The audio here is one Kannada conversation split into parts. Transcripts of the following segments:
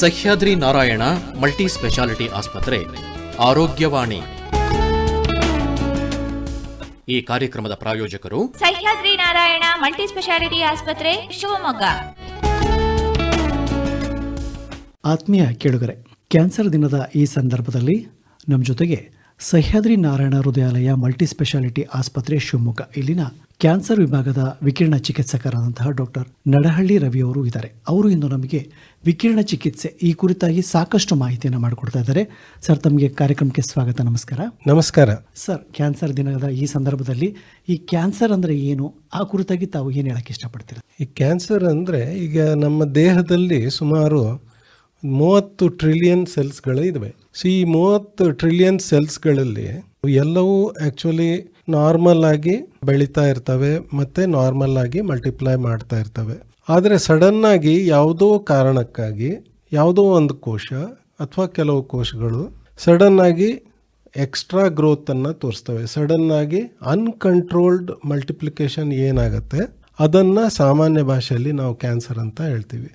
ಸಹ್ಯಾದ್ರಿ ನಾರಾಯಣ ಮಲ್ಟಿ ಸ್ಪೆಷಾಲಿಟಿ ಆಸ್ಪತ್ರೆ ಆರೋಗ್ಯವಾಣಿ. ಈ ಕಾರ್ಯಕ್ರಮದ ಪ್ರಾಯೋಜಕರು ಸಹ್ಯಾದ್ರಿ ನಾರಾಯಣ ಮಲ್ಟಿ ಸ್ಪೆಷಾಲಿಟಿ ಆಸ್ಪತ್ರೆ ಶಿವಮೊಗ್ಗ. ಆತ್ಮೀಯ ಕೇಳುಗರೆ ಕ್ಯಾನ್ಸರ್ ದಿನದ ಈ ಸಂದರ್ಭದಲ್ಲಿ ನಮ್ಮ ಜೊತೆಗೆ ಸಹ್ಯಾದ್ರಿ ನಾರಾಯಣ ಹೃದಯಾಲಯ ಮಲ್ಟಿ ಸ್ಪೆಷಾಲಿಟಿ ಆಸ್ಪತ್ರೆ ಶಿವಮೊಗ್ಗ. ಇಲ್ಲಿನ ಕ್ಯಾನ್ಸರ್ ವಿಭಾಗದ ವಿಕಿರಣ ಚಿಕಿತ್ಸಕರಾದಂತಹ ಡಾಕ್ಟರ್ ನಡಹಳ್ಳಿ ರವಿ ಅವರು ಇದ್ದಾರೆ. ಅವರು ಇಂದು ನಮಗೆ ವಿಕಿರಣ ಚಿಕಿತ್ಸೆ ಈ ಕುರಿತಾಗಿ ಸಾಕಷ್ಟು ಮಾಹಿತಿಯನ್ನು ಮಾಡಿಕೊಡ್ತಾ ಇದ್ದಾರೆ. ಸರ್ ತಮಗೆ ಕಾರ್ಯಕ್ರಮಕ್ಕೆ ಸ್ವಾಗತ ನಮಸ್ಕಾರ. ನಮಸ್ಕಾರ. ಸರ್ ಕ್ಯಾನ್ಸರ್ ದಿನದ ಈ ಸಂದರ್ಭದಲ್ಲಿ ಈ ಕ್ಯಾನ್ಸರ್ ಅಂದರೆ ಏನು? ಆ ಕುರಿತಾಗಿ ತಾವು ಏನು ಹೇಳಕ್ಕೆ ಇಷ್ಟಪಡ್ತೀರಾ? ಈ ಕ್ಯಾನ್ಸರ್ ಅಂದರೆ ಈಗ ನಮ್ಮ ದೇಹದಲ್ಲಿ ಸುಮಾರು ಮೂವತ್ತು ಟ್ರಿಲಿಯನ್ ಸೆಲ್ಸ್ಗಳು ಇದಾವೆ. ಸೊ ಈ ಮೂವತ್ತು ಟ್ರಿಲಿಯನ್ ಸೆಲ್ಸ್ಗಳಲ್ಲಿ ಎಲ್ಲವೂ ಆ್ಯಕ್ಚುಲಿ ನಾರ್ಮಲ್ ಆಗಿ ಬೆಳೀತಾ ಇರ್ತವೆ ಮತ್ತು ನಾರ್ಮಲ್ ಆಗಿ ಮಲ್ಟಿಪ್ಲೈ ಮಾಡ್ತಾ ಇರ್ತವೆ. ಆದರೆ ಸಡನ್ನಾಗಿ ಯಾವುದೋ ಕಾರಣಕ್ಕಾಗಿ, ಯಾವುದೋ ಒಂದು ಕೋಶ ಅಥವಾ ಕೆಲವು ಕೋಶಗಳು ಸಡನ್ನಾಗಿ ಎಕ್ಸ್ಟ್ರಾ ಗ್ರೋತನ್ನು ತೋರಿಸ್ತವೆ. ಸಡನ್ನಾಗಿ ಅನ್ಕಂಟ್ರೋಲ್ಡ್ ಮಲ್ಟಿಪ್ಲಿಕೇಶನ್ ಏನಾಗುತ್ತೆ, ಅದನ್ನು ಸಾಮಾನ್ಯ ಭಾಷೆಯಲ್ಲಿ ನಾವು ಕ್ಯಾನ್ಸರ್ ಅಂತ ಹೇಳ್ತೀವಿ.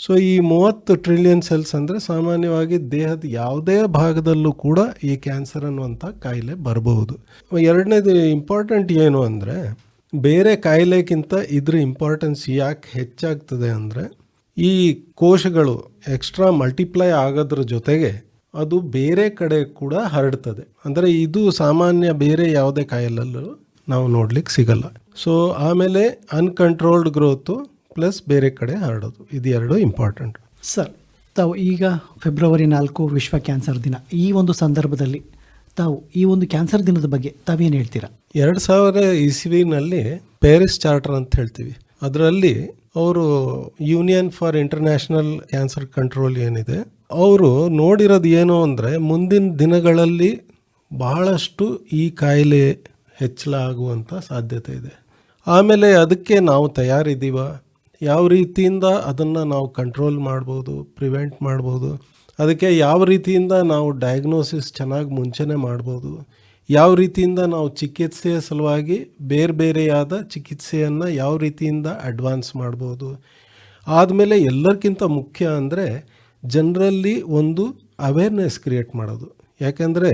ಸೊ ಈ ಮೂವತ್ತು ಟ್ರಿಲಿಯನ್ ಸೆಲ್ಸ್ ಅಂದರೆ ಸಾಮಾನ್ಯವಾಗಿ ದೇಹದ ಯಾವುದೇ ಭಾಗದಲ್ಲೂ ಕೂಡ ಈ ಕ್ಯಾನ್ಸರ್ ಅನ್ನುವಂಥ ಕಾಯಿಲೆ ಬರಬಹುದು. ಎರಡನೇದು ಇಂಪಾರ್ಟೆಂಟ್ ಏನು ಅಂದರೆ, ಬೇರೆ ಕಾಯಿಲೆಗಿಂತ ಇದ್ರ ಇಂಪಾರ್ಟೆನ್ಸ್ ಯಾಕೆ ಹೆಚ್ಚಾಗ್ತದೆ ಅಂದರೆ, ಈ ಕೋಶಗಳು ಎಕ್ಸ್ಟ್ರಾ ಮಲ್ಟಿಪ್ಲೈ ಆಗೋದ್ರ ಜೊತೆಗೆ ಅದು ಬೇರೆ ಕಡೆ ಕೂಡ ಹರಡ್ತದೆ. ಅಂದರೆ ಇದು ಸಾಮಾನ್ಯ ಬೇರೆ ಯಾವುದೇ ಕಾಯಿಲಲ್ಲೂ ನಾವು ನೋಡ್ಲಿಕ್ಕೆ ಸಿಗಲ್ಲ. ಸೊ ಆಮೇಲೆ ಅನ್ಕಂಟ್ರೋಲ್ಡ್ ಗ್ರೋತು ಪ್ಲಸ್ ಬೇರೆ ಕಡೆ ಹರಡೋದು. ಇದು ಎರಡು ಇಂಪಾರ್ಟೆಂಟ್ ಸರ್ ತಾವು ಈಗ ಫೆಬ್ರವರಿ ನಾಲ್ಕು ವಿಶ್ವ ಕ್ಯಾನ್ಸರ್ ದಿನ. ಈ ಒಂದು ಸಂದರ್ಭದಲ್ಲಿ ತಾವು ಈ ಒಂದು ಕ್ಯಾನ್ಸರ್ ದಿನದ ಬಗ್ಗೆ ತಾವೇನು ಹೇಳ್ತೀರಾ? ಎರಡು ಸಾವಿರ ಇಸ್ವಿನಲ್ಲಿ ಪ್ಯಾರಿಸ್ ಚಾರ್ಟರ್ ಅಂತ ಹೇಳ್ತೀವಿ. ಅದರಲ್ಲಿ ಅವರು Union for International Cancer Control ಏನಿದೆ ಅವರು ನೋಡಿರೋದು ಏನು ಅಂದರೆ ಮುಂದಿನ ದಿನಗಳಲ್ಲಿ ಬಹಳಷ್ಟು ಈ ಕಾಯಿಲೆ ಹೆಚ್ಚಳ ಆಗುವಂಥ ಸಾಧ್ಯತೆ ಇದೆ. ಆಮೇಲೆ ಅದಕ್ಕೆ ನಾವು ತಯಾರಿದ್ದೀವ ಯಾವ ರೀತಿಯಿಂದ ಅದನ್ನು ನಾವು ಕಂಟ್ರೋಲ್ ಮಾಡ್ಬೋದು ಪ್ರಿವೆಂಟ್ ಮಾಡ್ಬೋದು, ಅದಕ್ಕೆ ಯಾವ ರೀತಿಯಿಂದ ನಾವು ಡಯಾಗ್ನೋಸಿಸ್ ಚೆನ್ನಾಗಿ ಮುಂಚೆನೇ ಮಾಡ್ಬೋದು, ಯಾವ ರೀತಿಯಿಂದ ನಾವು ಚಿಕಿತ್ಸೆಯ ಸಲುವಾಗಿ ಬೇರೆ ಬೇರೆಯಾದ ಚಿಕಿತ್ಸೆಯನ್ನು ಯಾವ ರೀತಿಯಿಂದ ಅಡ್ವಾನ್ಸ್ ಮಾಡ್ಬೋದು, ಆದಮೇಲೆ ಎಲ್ಲರಿಗಿಂತ ಮುಖ್ಯ ಅಂದರೆ ಜನರಲ್ಲಿ ಒಂದು ಅವೇರ್ನೆಸ್ ಕ್ರಿಯೇಟ್ ಮಾಡೋದು. ಯಾಕೆಂದರೆ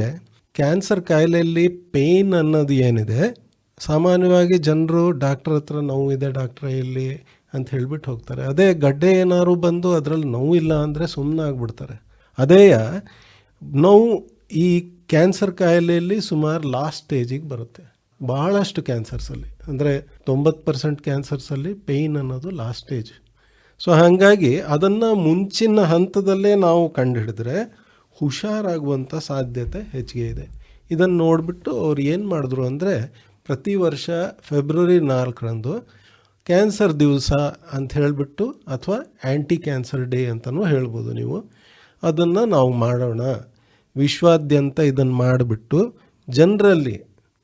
ಕ್ಯಾನ್ಸರ್ ಕಾಯಿಲೆಯಲ್ಲಿ ಪೇಯ್ನ್ ಅನ್ನೋದು ಏನಿದೆ, ಸಾಮಾನ್ಯವಾಗಿ ಜನರು ಡಾಕ್ಟ್ರ್ ಹತ್ರ ನೋವಿದೆ ಡಾಕ್ಟ್ರ ಇಲ್ಲಿ ಅಂತ ಹೇಳ್ಬಿಟ್ಟು ಹೋಗ್ತಾರೆ. ಅದೇ ಗಡ್ಡೆ ಏನಾದ್ರು ಬಂದು ಅದರಲ್ಲಿ ನೋವಿಲ್ಲ ಅಂದರೆ ಸುಮ್ಮನೆ ಆಗ್ಬಿಡ್ತಾರೆ. ಅದೇ ನೋವು ಈ ಕ್ಯಾನ್ಸರ್ ಕಾಯಿಲೆಯಲ್ಲಿ ಸುಮಾರು ಲಾಸ್ಟ್ ಸ್ಟೇಜಿಗೆ ಬರುತ್ತೆ. ಭಾಳಷ್ಟು ಕ್ಯಾನ್ಸರ್ಸಲ್ಲಿ ಅಂದರೆ ತೊಂಬತ್ತು ಪರ್ಸೆಂಟ್ ಕ್ಯಾನ್ಸರ್ಸಲ್ಲಿ ಪೇಯ್ನ್ ಅನ್ನೋದು ಲಾಸ್ಟ್ ಸ್ಟೇಜ್ ಸೊ ಹಾಗಾಗಿ ಅದನ್ನು ಮುಂಚಿನ ಹಂತದಲ್ಲೇ ನಾವು ಕಂಡುಹಿಡಿದ್ರೆ ಹುಷಾರಾಗುವಂಥ ಸಾಧ್ಯತೆ ಹೆಚ್ಚಿಗೆ ಇದೆ. ಇದನ್ನು ನೋಡಿಬಿಟ್ಟು ಅವ್ರು ಏನು ಮಾಡಿದ್ರು ಅಂದರೆ ಪ್ರತಿ ವರ್ಷ ಫೆಬ್ರವರಿ ನಾಲ್ಕರಂದು ಕ್ಯಾನ್ಸರ್ ದಿವಸ ಅಂತ ಹೇಳಿಬಿಟ್ಟು ಅಥವಾ ಆ್ಯಂಟಿ ಕ್ಯಾನ್ಸರ್ ಡೇ ಅಂತಲೂ ಹೇಳ್ಬೋದು ನೀವು. ಅದನ್ನು ನಾವು ಮಾಡೋಣ. ವಿಶ್ವಾದ್ಯಂತ ಇದನ್ನು ಮಾಡಿಬಿಟ್ಟು ಜನರಲ್ಲಿ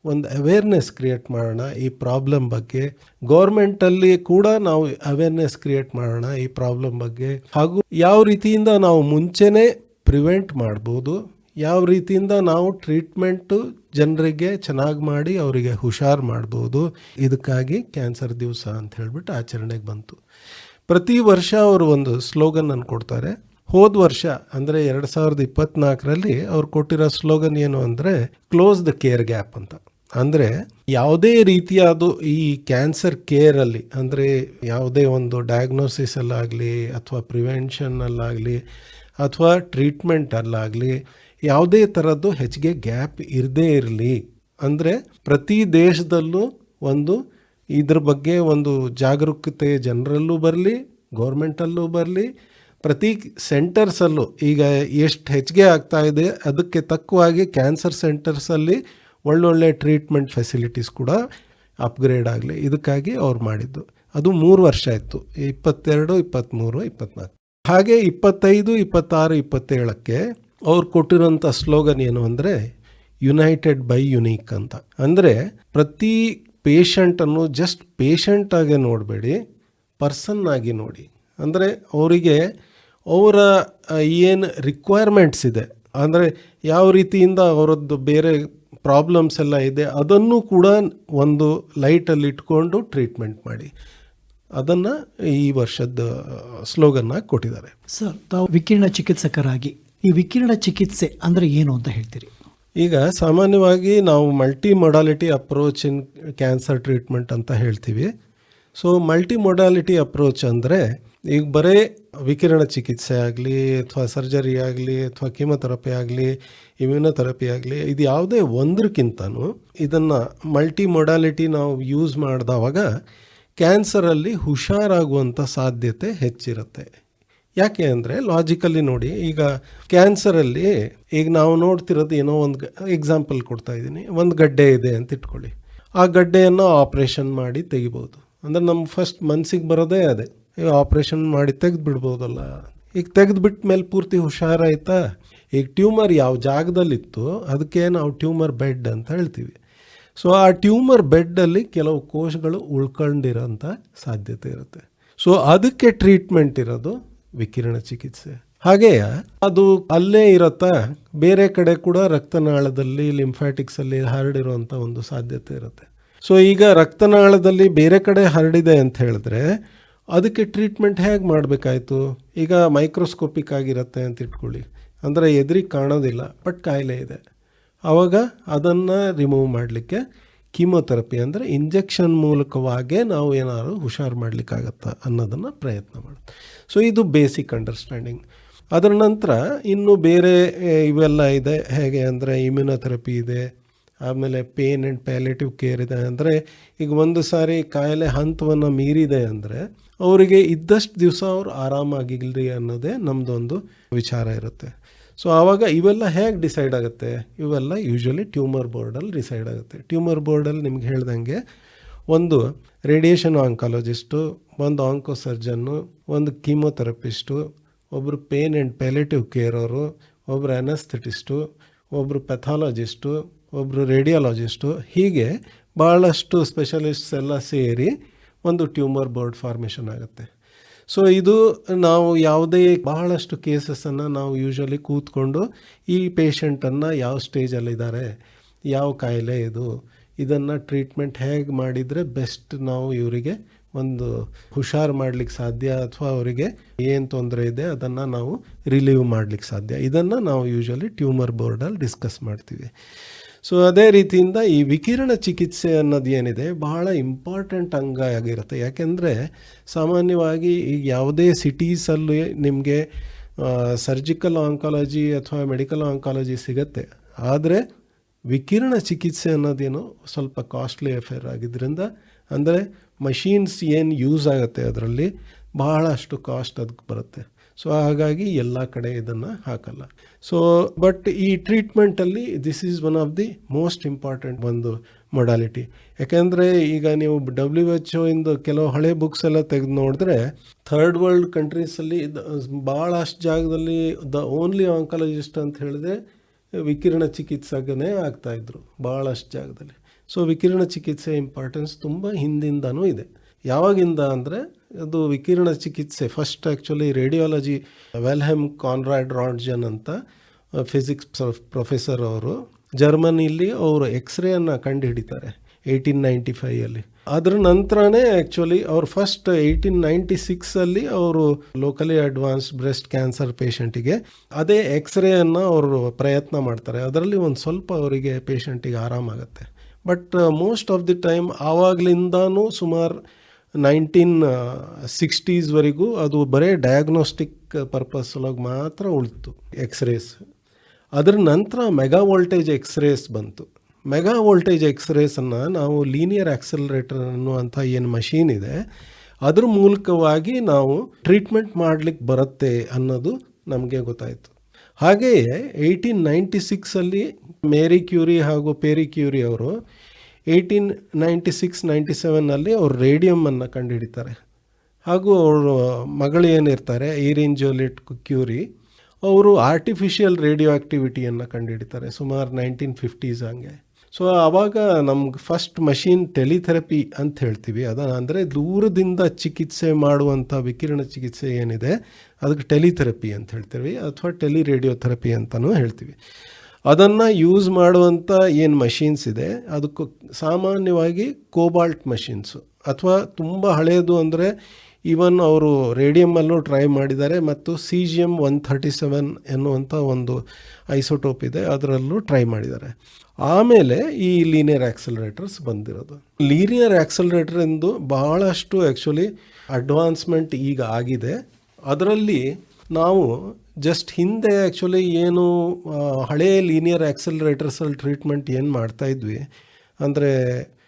ಒಂದು ಅವೇರ್ನೆಸ್ ಕ್ರಿಯೇಟ್ ಮಾಡೋಣ ಈ ಪ್ರಾಬ್ಲಮ್ ಬಗ್ಗೆ. ಗೌರ್ಮೆಂಟಲ್ಲಿ ಕೂಡ ನಾವು ಅವೇರ್ನೆಸ್ ಕ್ರಿಯೇಟ್ ಮಾಡೋಣ ಈ ಪ್ರಾಬ್ಲಮ್ ಬಗ್ಗೆ. ಹಾಗೂ ಯಾವ ರೀತಿಯಿಂದ ನಾವು ಮುಂಚೆನೇ ಪ್ರಿವೆಂಟ್ ಮಾಡ್ಬೋದು. ಯಾವ ರೀತಿಯಿಂದ ನಾವು ಟ್ರೀಟ್ಮೆಂಟು ಜನರಿಗೆ ಚೆನ್ನಾಗಿ ಮಾಡಿ ಅವರಿಗೆ ಹುಷಾರು ಮಾಡ್ಬೋದು. ಇದಕ್ಕಾಗಿ ಕ್ಯಾನ್ಸರ್ ದಿವಸ ಅಂತ ಹೇಳಿಬಿಟ್ಟು ಆಚರಣೆಗೆ ಬಂತು. ಪ್ರತಿ ವರ್ಷ ಅವರು ಒಂದು ಸ್ಲೋಗನ್ ಅನ್ನು ಕೊಡ್ತಾರೆ. ಹೋದ ವರ್ಷ ಅಂದರೆ ಎರಡು ಸಾವಿರದ ಇಪ್ಪತ್ನಾಲ್ಕರಲ್ಲಿ ಅವ್ರು ಕೊಟ್ಟಿರೋ ಸ್ಲೋಗನ್ ಏನು ಅಂದರೆ ಕ್ಲೋಸ್ ದ ಕೇರ್ ಗ್ಯಾಪ್ ಅಂತ. ಅಂದರೆ ಯಾವುದೇ ರೀತಿಯಾದ ಈ ಕ್ಯಾನ್ಸರ್ ಕೇರಲ್ಲಿ ಅಂದರೆ ಯಾವುದೇ ಒಂದು ಡಯಾಗ್ನೋಸಿಸಲ್ಲಾಗಲಿ ಅಥವಾ ಪ್ರಿವೆನ್ಷನ್ನಲ್ಲಾಗಲಿ ಅಥವಾ ಟ್ರೀಟ್ಮೆಂಟಲ್ಲಾಗಲಿ ಯಾವುದೇ ಥರದ್ದು ಹೆಚ್ಚಿಗೆ ಗ್ಯಾಪ್ ಇರದೇ ಇರಲಿ. ಅಂದರೆ ಪ್ರತಿ ದೇಶದಲ್ಲೂ ಒಂದು ಇದ್ರ ಬಗ್ಗೆ ಒಂದು ಜಾಗರೂಕತೆ ಜನರಲ್ಲೂ ಬರಲಿ, ಗೌರ್ಮೆಂಟಲ್ಲೂ ಬರಲಿ. ಪ್ರತಿ ಸೆಂಟರ್ಸಲ್ಲೂ ಈಗ ಎಷ್ಟು ಹೆಚ್ಚಿಗೆ ಆಗ್ತಾ ಇದೆ, ಅದಕ್ಕೆ ತಕ್ಕವಾಗಿ ಕ್ಯಾನ್ಸರ್ ಸೆಂಟರ್ಸಲ್ಲಿ ಒಳ್ಳೊಳ್ಳೆ ಟ್ರೀಟ್ಮೆಂಟ್ ಫೆಸಿಲಿಟೀಸ್ ಕೂಡ ಅಪ್ಗ್ರೇಡ್ ಆಗಲಿ. ಇದಕ್ಕಾಗಿ ಅವ್ರು ಮಾಡಿದ್ದು. ಅದು ಮೂರು ವರ್ಷ ಆಯಿತು. ಇಪ್ಪತ್ತೆರಡು, ಇಪ್ಪತ್ತ್ಮೂರು ಇಪ್ಪತ್ತ್ನಾಲ್ಕು ಹಾಗೆ ಇಪ್ಪತ್ತೈದು, ಇಪ್ಪತ್ತಾರು, ಇಪ್ಪತ್ತೇಳಕ್ಕೆ ಅವ್ರು ಕೊಟ್ಟಿರೋಂಥ ಸ್ಲೋಗನ್ ಏನು ಅಂದರೆ ಯುನೈಟೆಡ್ ಬೈ ಯುನೀಕ್ ಅಂತ. ಅಂದರೆ, ಪ್ರತಿ ಪೇಷಂಟನ್ನು ಜಸ್ಟ್ ಪೇಷಂಟಾಗೆ ನೋಡಬೇಡಿ ಪರ್ಸನ್ನಾಗಿ ನೋಡಿ. ಅಂದರೆ, ಅವರಿಗೆ ಅವರ ಏನು ರಿಕ್ವೈರ್ಮೆಂಟ್ಸ್ ಇದೆ, ಅಂದರೆ ಯಾವ ರೀತಿಯಿಂದ ಅವರದ್ದು ಬೇರೆ ಪ್ರಾಬ್ಲಮ್ಸ್ ಎಲ್ಲ ಇದೆ, ಅದನ್ನು ಕೂಡ ಒಂದು ಲೈಟಲ್ಲಿ ಇಟ್ಕೊಂಡು ಟ್ರೀಟ್ಮೆಂಟ್ ಮಾಡಿ. ಅದನ್ನು ಈ ವರ್ಷದ ಸ್ಲೋಗನ್ನಾಗಿ ಕೊಟ್ಟಿದ್ದಾರೆ. ಸರ್, ತಾವು ವಿಕಿರಣ ಚಿಕಿತ್ಸಕರಾಗಿ ಈ ವಿಕಿರಣ ಚಿಕಿತ್ಸೆ ಅಂದರೆ ಏನು ಅಂತ ಹೇಳ್ತೀರಿ? ಈಗ ಸಾಮಾನ್ಯವಾಗಿ ನಾವು multi modality approach in cancer treatment ಅಂತ ಹೇಳ್ತೀವಿ. ಸೊ ಮಲ್ಟಿ ಮೊಡಾಲಿಟಿ ಅಪ್ರೋಚ್ ಅಂದರೆ ಈಗ ಬರೇ ವಿಕಿರಣ ಚಿಕಿತ್ಸೆ ಆಗಲಿ, ಅಥವಾ ಸರ್ಜರಿ ಆಗಲಿ, ಅಥವಾ ಕೀಮೊಥೆರಪಿ ಆಗಲಿ ಇಮ್ಯುನೊಥೆರಪಿ ಆಗಲಿ, ಇದು ಯಾವುದೇ ಒಂದ್ರಕ್ಕಿಂತನೂ ಇದನ್ನು ಮಲ್ಟಿ ಮೊಡಾಲಿಟಿ ನಾವು ಯೂಸ್ ಮಾಡಿದವಾಗ ಕ್ಯಾನ್ಸರಲ್ಲಿ ಹುಷಾರಾಗುವಂಥ ಸಾಧ್ಯತೆ ಹೆಚ್ಚಿರುತ್ತೆ. ಯಾಕೆ ಅಂದರೆ ಲಾಜಿಕಲಿ ನೋಡಿ, ಈಗ ಕ್ಯಾನ್ಸರಲ್ಲಿ ಈಗ ನಾವು ನೋಡ್ತಿರೋದು ಏನೋ ಒಂದು ಎಕ್ಸಾಂಪಲ್ ಕೊಡ್ತಾ ಇದ್ದೀನಿ. ಒಂದು ಗಡ್ಡೆ ಇದೆ ಅಂತ ಇಟ್ಕೊಳ್ಳಿ. ಆ ಗಡ್ಡೆಯನ್ನು ಆಪ್ರೇಷನ್ ಮಾಡಿ ತೆಗಿಬೋದು. ಅಂದರೆ ನಮ್ಮ ಫಸ್ಟ್ ಮನಸ್ಸಿಗೆ ಬರೋದೇ ಅದೇ. ಈಗ ಆಪ್ರೇಷನ್ ಮಾಡಿ ತೆಗೆದು ಬಿಡ್ಬೋದಲ್ಲ ಈಗ ತೆಗೆದು ಬಿಟ್ಟ ಮೇಲೆ ಪೂರ್ತಿ ಹುಷಾರಾಯ್ತಾ? ಈಗ ಟ್ಯೂಮರ್ ಯಾವ ಜಾಗದಲ್ಲಿತ್ತು ಅದಕ್ಕೆ ನಾವು ಟ್ಯೂಮರ್ ಬೆಡ್ ಅಂತ ಹೇಳ್ತೀವಿ. ಸೊ ಆ ಟ್ಯೂಮರ್ ಬೆಡ್ಡಲ್ಲಿ ಕೆಲವು ಕೋಶಗಳು ಉಳ್ಕೊಂಡಿರೋಂಥ ಸಾಧ್ಯತೆ ಇರುತ್ತೆ. ಸೊ ಅದಕ್ಕೆ ಟ್ರೀಟ್ಮೆಂಟ್ ಇರೋದು ವಿಕಿರಣ ಚಿಕಿತ್ಸೆ. ಹಾಗೆಯೇ ಅದು ಅಲ್ಲೇ ಇರತ್ತಾ, ಬೇರೆ ಕಡೆ ಕೂಡ ರಕ್ತನಾಳದಲ್ಲಿ ಲಿಂಫ್ಯಾಟಿಕ್ಸಲ್ಲಿ ಹರಡಿರುವಂಥ ಒಂದು ಸಾಧ್ಯತೆ ಇರುತ್ತೆ. ಸೊ ಈಗ ರಕ್ತನಾಳದಲ್ಲಿ ಬೇರೆ ಕಡೆ ಹರಡಿದೆ ಅಂತ ಹೇಳಿದ್ರೆ, ಅದಕ್ಕೆ ಟ್ರೀಟ್ಮೆಂಟ್ ಹೇಗೆ ಮಾಡಬೇಕಾಯ್ತು? ಈಗ ಮೈಕ್ರೋಸ್ಕೋಪಿಕ್ ಆಗಿರುತ್ತೆ ಅಂತ ಇಟ್ಕೊಳ್ಳಿ. ಅಂದರೆ ಎದುರಿಗೆ ಕಾಣೋದಿಲ್ಲ ಬಟ್ ಕಾಯಿಲೆ ಇದೆ. ಆವಾಗ ಅದನ್ನು ರಿಮೂವ್ ಮಾಡಲಿಕ್ಕೆ ಕೀಮೊಥೆರಪಿ ಅಂದರೆ ಇಂಜೆಕ್ಷನ್ ಮೂಲಕವಾಗೇ ನಾವು ಏನಾದರೂ ಹುಷಾರು ಮಾಡಲಿಕ್ಕಾಗತ್ತಾ ಅನ್ನೋದನ್ನು ಪ್ರಯತ್ನ ಮಾಡೋದು ಸೊ ಇದು ಬೇಸಿಕ್ ಅಂಡರ್ಸ್ಟ್ಯಾಂಡಿಂಗ್ ಅದರ ನಂತರ ಇನ್ನು ಬೇರೆ ಇವೆಲ್ಲ ಇದೆ. ಹೇಗೆ ಅಂದರೆ ಇಮ್ಯುನೊಥೆರಪಿ ಇದೆ. ಆಮೇಲೆ ಪೇನ್ ಆ್ಯಂಡ್ ಪ್ಯಾಲೇಟಿವ್ ಕೇರ್ ಇದೆ. ಅಂದರೆ ಈಗ ಒಂದು ಸಾರಿ ಕಾಯಿಲೆ ಹಂತವನ್ನು ಮೀರಿದೆ ಅಂದರೆ ಅವರಿಗೆ ಇದ್ದಷ್ಟು ದಿವಸ ಅವರು ಆರಾಮಾಗಿಲ್ರಿ ಅನ್ನೋದೇ ನಮ್ಮದೊಂದು ವಿಚಾರ ಇರುತ್ತೆ. ಸೊ ಆವಾಗ ಇವೆಲ್ಲ ಹೇಗೆ ಡಿಸೈಡ್ ಆಗುತ್ತೆ? ಇವೆಲ್ಲ ಯೂಶ್ವಲಿ ಟ್ಯೂಮರ್ ಬೋರ್ಡಲ್ಲಿ ಡಿಸೈಡ್ ಆಗುತ್ತೆ. ಟ್ಯೂಮರ್ ಬೋರ್ಡಲ್ಲಿ ನಿಮ್ಗೆ ಹೇಳ್ದಂಗೆ ಒಂದು ರೇಡಿಯೇಷನ್ ಆಂಕಾಲಜಿಸ್ಟು ಒಂದು ಆಂಕೋ ಸರ್ಜನ್ನು ಒಂದು ಕೀಮೊಥೆರಪಿಸ್ಟು ಒಬ್ಬರು ಪೇನ್ ಆ್ಯಂಡ್ ಪ್ಯಾಲೇಟಿವ್ ಕೇರ್ ಅವರು ಒಬ್ಬರು ಅನಸ್ಥೆಟಿಸ್ಟು ಒಬ್ಬರು ಪೆಥಾಲಜಿಸ್ಟು ಒಬ್ಬರು ರೇಡಿಯಾಲಜಿಸ್ಟು ಹೀಗೆ ಭಾಳಷ್ಟು ಸ್ಪೆಷಲಿಸ್ಟ್ಸ್ ಎಲ್ಲ ಸೇರಿ ಒಂದು ಟ್ಯೂಮರ್ ಬೋರ್ಡ್ ಫಾರ್ಮೇಷನ್ ಆಗುತ್ತೆ. ಸೊ ಇದು ನಾವು ಯಾವುದೇ ಬಹಳಷ್ಟು ಕೇಸಸನ್ನು ನಾವು ಯೂಶ್ವಲಿ ಕೂತ್ಕೊಂಡು ಈ ಪೇಷಂಟನ್ನು ಯಾವ ಸ್ಟೇಜಲ್ಲಿದ್ದಾರೆ ಯಾವ ಕಾಯಿಲೆ ಇದು, ಇದನ್ನು ಟ್ರೀಟ್ಮೆಂಟ್ ಹೇಗೆ ಮಾಡಿದರೆ ಬೆಸ್ಟ್ ನಾವು ಇವರಿಗೆ ಒಂದು ಹುಷಾರು ಮಾಡ್ಲಿಕ್ಕೆ ಸಾಧ್ಯ ಅಥವಾ ಅವರಿಗೆ ಏನು ತೊಂದರೆ ಇದೆ ಅದನ್ನು ನಾವು ರಿಲೀವ್ ಮಾಡ್ಲಿಕ್ಕೆ ಸಾಧ್ಯ. ಇದನ್ನು ನಾವು ಯೂಶ್ವಲಿ ಟ್ಯೂಮರ್ ಬೋರ್ಡಲ್ಲಿ ಡಿಸ್ಕಸ್ ಮಾಡ್ತೀವಿ. ಸೊ ಅದೇ ರೀತಿಯಿಂದ ಈ ವಿಕಿರಣ ಚಿಕಿತ್ಸೆ ಅನ್ನೋದು ಏನಿದೆ, ಬಹಳ ಇಂಪಾರ್ಟೆಂಟ್ ಅಂಗ ಆಗಿರುತ್ತೆ. ಯಾಕೆಂದರೆ ಸಾಮಾನ್ಯವಾಗಿ ಈಗ ಯಾವುದೇ ಸಿಟೀಸಲ್ಲಿ ನಿಮಗೆ ಸರ್ಜಿಕಲ್ ಆಂಕಾಲಜಿ ಅಥವಾ ಮೆಡಿಕಲ್ ಆಂಕಾಲಜಿ ಸಿಗತ್ತೆ. ಆದರೆ ವಿಕಿರಣ ಚಿಕಿತ್ಸೆ ಅನ್ನೋದೇನು ಸ್ವಲ್ಪ ಕಾಸ್ಟ್ಲಿ ಅಫೇರ್ ಆಗಿದ್ದರಿಂದ ಅಂದರೆ ಮಷೀನ್ಸ್ ಏನು ಯೂಸ್ ಆಗುತ್ತೆ ಅದರಲ್ಲಿ, ಬಹಳಷ್ಟು ಕಾಸ್ಟ್ ಅದಕ್ಕೆ ಬರುತ್ತೆ. ಸೊ ಹಾಗಾಗಿ ಎಲ್ಲ ಕಡೆ ಇದನ್ನು ಹಾಕಲ್ಲ. ಸೊ ಬಟ್ ಈ ಟ್ರೀಟ್ಮೆಂಟಲ್ಲಿ this is one of the most important ಒಂದು ಮೊಡಾಲಿಟಿ ಯಾಕೆಂದರೆ ಈಗ ನೀವು ಡಬ್ಲ್ಯೂ ಎಚ್ ಇಂದು ಕೆಲವು ಹಳೆ ಬುಕ್ಸ್ ಎಲ್ಲ ತೆಗೆದು ನೋಡಿದ್ರೆ ಥರ್ಡ್ ವರ್ಲ್ಡ್ ಕಂಟ್ರೀಸಲ್ಲಿ ಭಾಳಷ್ಟು ಜಾಗದಲ್ಲಿ ದ ಓನ್ಲಿ ಆಂಕಾಲಜಿಸ್ಟ್ ಅಂತ ಹೇಳಿದೆ ವಿಕಿರಣ ಚಿಕಿತ್ಸಕನೇ ಆಗ್ತಾಯಿದ್ರು ಭಾಳಷ್ಟು ಜಾಗದಲ್ಲಿ. ಸೊ ವಿಕಿರಣ ಚಿಕಿತ್ಸೆ ಇಂಪಾರ್ಟೆನ್ಸ್ ತುಂಬ ಹಿಂದಿಂದನೂ ಇದೆ. ಯಾವಾಗಿಂದ ಅಂದರೆ ಅದು ವಿಕಿರಣ ಚಿಕಿತ್ಸೆ first actually radiology Wilhelm Conrad Roentgen ಅಂತ ಫಿಸಿಕ್ಸ್ ಪ್ರೊಫೆಸರ್ ಅವರು ಜರ್ಮನಿಲಿ ಅವರು ಎಕ್ಸ್ರೇಯನ್ನು ಕಂಡು ಹಿಡಿತಾರೆ ಏಯ್ಟೀನ್ ನೈಂಟಿ ಫೈಯಲ್ಲಿ ಅದ್ರ ನಂತರನೇ ಆ್ಯಕ್ಚುಲಿ ಅವ್ರು ಫಸ್ಟ್ ಏಯ್ಟೀನ್ ನೈಂಟಿ ಸಿಕ್ಸಲ್ಲಿ ಅವರು ಲೋಕಲಿ ಅಡ್ವಾನ್ಸ್ಡ್ ಬ್ರೆಸ್ಟ್ ಕ್ಯಾನ್ಸರ್ ಪೇಷಂಟಿಗೆ ಅದೇ ಎಕ್ಸ್ರೇಯನ್ನು ಅವರು ಪ್ರಯತ್ನ ಮಾಡ್ತಾರೆ. ಅದರಲ್ಲಿ ಒಂದು ಸ್ವಲ್ಪ ಅವರಿಗೆ ಪೇಷಂಟಿಗೆ ಆರಾಮಾಗುತ್ತೆ. But most of the time ಆವಾಗಲಿಂದನೂ ಸುಮಾರು ನೈನ್ಟೀನ್ ಸಿಕ್ಸ್ಟೀಸ್ವರೆಗೂ ಅದು ಬರೀ ಡಯಾಗ್ನೋಸ್ಟಿಕ್ ಪರ್ಪಸ್ ಒಳಗೆ ಮಾತ್ರ ಉಳಿತು ಎಕ್ಸ್ರೇಸ್ ಅದರ ನಂತರ ಮೆಗಾ ವೋಲ್ಟೇಜ್ ಎಕ್ಸ್ರೇಸ್ ಬಂತು. ಮೆಗಾ ವೋಲ್ಟೇಜ್ ಎಕ್ಸ್ರೇಸನ್ನು ನಾವು ಲೀನಿಯರ್ ಆಕ್ಸಲರೇಟರ್ ಅನ್ನುವಂಥ ಏನು ಮಷೀನ್ ಇದೆ, ಅದ್ರ ಮೂಲಕವಾಗಿ ನಾವು ಟ್ರೀಟ್ಮೆಂಟ್ ಮಾಡಲಿಕ್ಕೆ ಬರುತ್ತೆ ಅನ್ನೋದು ನಮಗೆ ಗೊತ್ತಾಯಿತು. ಹಾಗೆಯೇ ಏಯ್ಟೀನ್ ನೈಂಟಿ ಸಿಕ್ಸಲ್ಲಿ ಮೇರಿ ಕ್ಯೂರಿ ಹಾಗೂ ಪೇರಿ ಕ್ಯೂರಿ ಅವರು ಏಯ್ಟೀನ್ ನೈಂಟಿ ಸಿಕ್ಸ್ ನೈಂಟಿ ಸೆವೆನ್ನಲ್ಲಿ ಅವರು ರೇಡಿಯಮನ್ನು ಕಂಡುಹಿಡಿತಾರೆ. ಹಾಗೂ ಅವರು ಮಗಳು ಏನಿರ್ತಾರೆ ಈರಿನ್ ಜೋಲಿಟ್ ಕ್ಯೂರಿ ಅವರು ಆರ್ಟಿಫಿಷಿಯಲ್ ರೇಡಿಯೋ ಆ್ಯಕ್ಟಿವಿಟಿಯನ್ನು ಕಂಡುಹಿಡಿತಾರೆ, ಸುಮಾರು ನೈನ್ಟೀನ್ ಫಿಫ್ಟೀಸ್ ಹಂಗೆ. ಸೊ ಆವಾಗ ನಮ್ಗೆ ಫಸ್ಟ್ ಮಷೀನ್ ಟೆಲಿಥೆರಪಿ ಅಂತ ಹೇಳ್ತೀವಿ. ಅದ ಅಂದರೆ ದೂರದಿಂದ ಚಿಕಿತ್ಸೆ ಮಾಡುವಂಥ ವಿಕಿರಣ ಚಿಕಿತ್ಸೆ ಏನಿದೆ, ಅದಕ್ಕೆ ಟೆಲಿಥೆರಪಿ ಅಂತ ಹೇಳ್ತೀವಿ, ಅಥವಾ ಟೆಲಿ ರೇಡಿಯೋಥೆರಪಿ ಅಂತಲೂ ಹೇಳ್ತೀವಿ. ಅದನ್ನು ಯೂಸ್ ಮಾಡುವಂಥ ಏನು ಮಷೀನ್ಸ್ ಇದೆ, ಅದಕ್ಕೂ ಸಾಮಾನ್ಯವಾಗಿ ಕೋಬಾಲ್ಟ್ ಮಷೀನ್ಸು ಅಥವಾ ತುಂಬ ಹಳೆಯದು ಅಂದರೆ ಈವನ್ ಅವರು ರೇಡಿಯಮ್ಮಲ್ಲೂ ಟ್ರೈ ಮಾಡಿದ್ದಾರೆ ಮತ್ತು C G M one thirty seven ಎನ್ನುವಂಥ ಒಂದು ಐಸೋಟೋಪ್ ಇದೆ, ಅದರಲ್ಲೂ ಟ್ರೈ ಮಾಡಿದ್ದಾರೆ. ಆಮೇಲೆ ಈ ಲೀನಿಯರ್ ಆಕ್ಸಲರೇಟರ್ಸ್ ಬಂದಿರೋದು. ಲೀನಿಯರ್ ಆಕ್ಸಲರೇಟರ್ ಎಂದು ಬಹಳಷ್ಟು ಆ್ಯಕ್ಚುಲಿ ಅಡ್ವಾನ್ಸ್ಮೆಂಟ್ ಈಗ ಆಗಿದೆ. ಅದರಲ್ಲಿ ನಾವು ಜಸ್ಟ್ ಹಿಂದೆ ಆ್ಯಕ್ಚುಲಿ ಏನು ಹಳೇ ಲೀನಿಯರ್ ಆ್ಯಕ್ಸಲ್ರೇಟರ್ಸಲ್ಲಿ ಟ್ರೀಟ್ಮೆಂಟ್ ಏನು ಮಾಡ್ತಾ ಇದ್ವಿ, ಅಂದರೆ